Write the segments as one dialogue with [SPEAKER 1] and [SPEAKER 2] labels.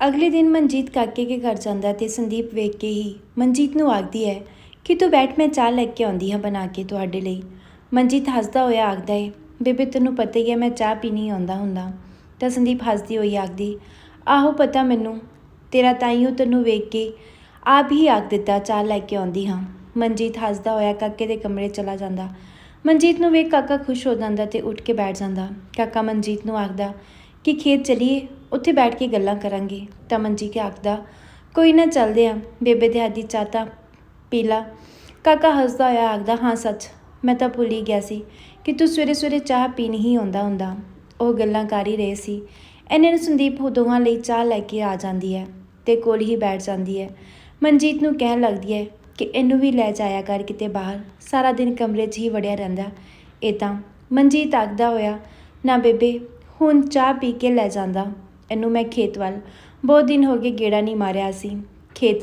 [SPEAKER 1] ਅਗਲੇ ਦਿਨ ਮਨਜੀਤ ਕਾਕੇ ਕੇ ਘਰ ਜਾਂਦਾ ਤੇ ਸੰਦੀਪ ਵੇਖ ਕੇ ਹੀ ਮਨਜੀਤ ਨੂੰ ਆਖਦੀ ਹੈ ਕਿ ਤੂੰ ਬੈਠ ਮੈਂ ਚਾਹ ਲੈ ਕੇ ਆਉਂਦੀ ਹਾਂ ਬਣਾ ਕੇ ਤੁਹਾਡੇ ਲਈ। ਮਨਜੀਤ ਹੱਸਦਾ ਹੋਇਆ ਆਖਦਾ ਏ ਬੇਬੇ, ਤੈਨੂੰ ਪਤਾ ਹੀ ਹੈ ਮੈਂ ਚਾਹ ਪੀਣੀ ਆਉਂਦਾ ਹੁੰਦਾ। ਤਾਂ ਸੰਦੀਪ ਹੱਸਦੀ ਹੋਈ ਆਖਦੀ, ਆਹੋ, ਪਤਾ ਮੈਨੂੰ। ਤੇਰਾ ਤਾਈਓ ਤੈਨੂੰ ਵੇਖ ਕੇ ਆਪ ਹੀ ਆਖ ਦਿੱਤਾ, ਚਾਹ ਲੈ ਕੇ ਆਉਂਦੀ ਹਾਂ। ਮਨਜੀਤ ਹੱਸਦਾ ਹੋਇਆ ਕਾਕੇ ਦੇ ਕਮਰੇ ਚਲਾ ਜਾਂਦਾ। ਮਨਜੀਤ ਨੂੰ ਵੇਖ ਕਾਕਾ ਖੁਸ਼ ਹੋ ਜਾਂਦਾ ਤੇ ਉੱਠ ਕੇ ਬੈਠ ਜਾਂਦਾ। ਕਾਕਾ ਮਨਜੀਤ ਨੂੰ ਆਖਦਾ ਕਿ ਖੇਤ ਚਲੀਏ, ਉੱਥੇ ਬੈਠ ਕੇ ਗੱਲਾਂ ਕਰਾਂਗੇ। ਤਾਂ ਮਨਜੀਤ ਆਖਦਾ, ਕੋਈ ਨਾ ਚੱਲਦੇ ਆ, ਬੇਬੇ ਦੇ ਹੱਥ ਦੀ ਚਾਹ ਤਾਂ ਪੀ ਕਾਕਾ ਹੱਸਦਾ ਹੋਇਆ ਆਖਦਾ, ਹਾਂ, ਸੱਚ, ਮੈਂ ਤਾਂ ਭੁੱਲ ਹੀ ਗਿਆ ਸੀ ਕਿ ਤੂੰ ਸਵੇਰੇ ਸਵੇਰੇ ਚਾਹ ਪੀਣ ਹੀ ਆਉਂਦਾ ਹੁੰਦਾ। ਉਹ ਗੱਲਾਂ ਕਰ ਹੀ ਰਹੇ ਸੀ। ਇਹਨਾਂ ਨੂੰ ਸੰਦੀਪ ਉਹ ਦੋਹਾਂ ਲਈ ਚਾਹ ਲੈ ਕੇ ਆ ਜਾਂਦੀ ਹੈ ਤੇ ਕੋਲ ਹੀ ਬੈਠ ਜਾਂਦੀ ਹੈ। ਮਨਜੀਤ ਨੂੰ ਕਹਿਣ ਲੱਗਦੀ ਹੈ ਕਿ ਇਹਨੂੰ ਵੀ ਲੈ ਜਾਇਆ ਕਰ ਕਿਤੇ ਬਾਹਰ। ਸਾਰਾ ਦਿਨ ਕਮਰੇ 'ਚ ਹੀ ਵੜਿਆ ਰਹਿੰਦਾ। ਇਹ ਤਾਂ ਮਨਜੀਤ ਆਖਦਾ ਹੋਇਆ, ਨਾ ਬੇਬੇ ਹੁਣ ਚਾਹ ਪੀ ਕੇ ਲੈ ਜਾਂਦਾ। ਇਹਨੂੰ ਮੈਂ ਖੇਤ ਵੱਲ। ਬਹੁਤ ਦਿਨ ਹੋ ਗਏ ਗੇੜਾ ਨਹੀਂ ਮਾਰਿਆ ਸੀ। ਖੇਤ।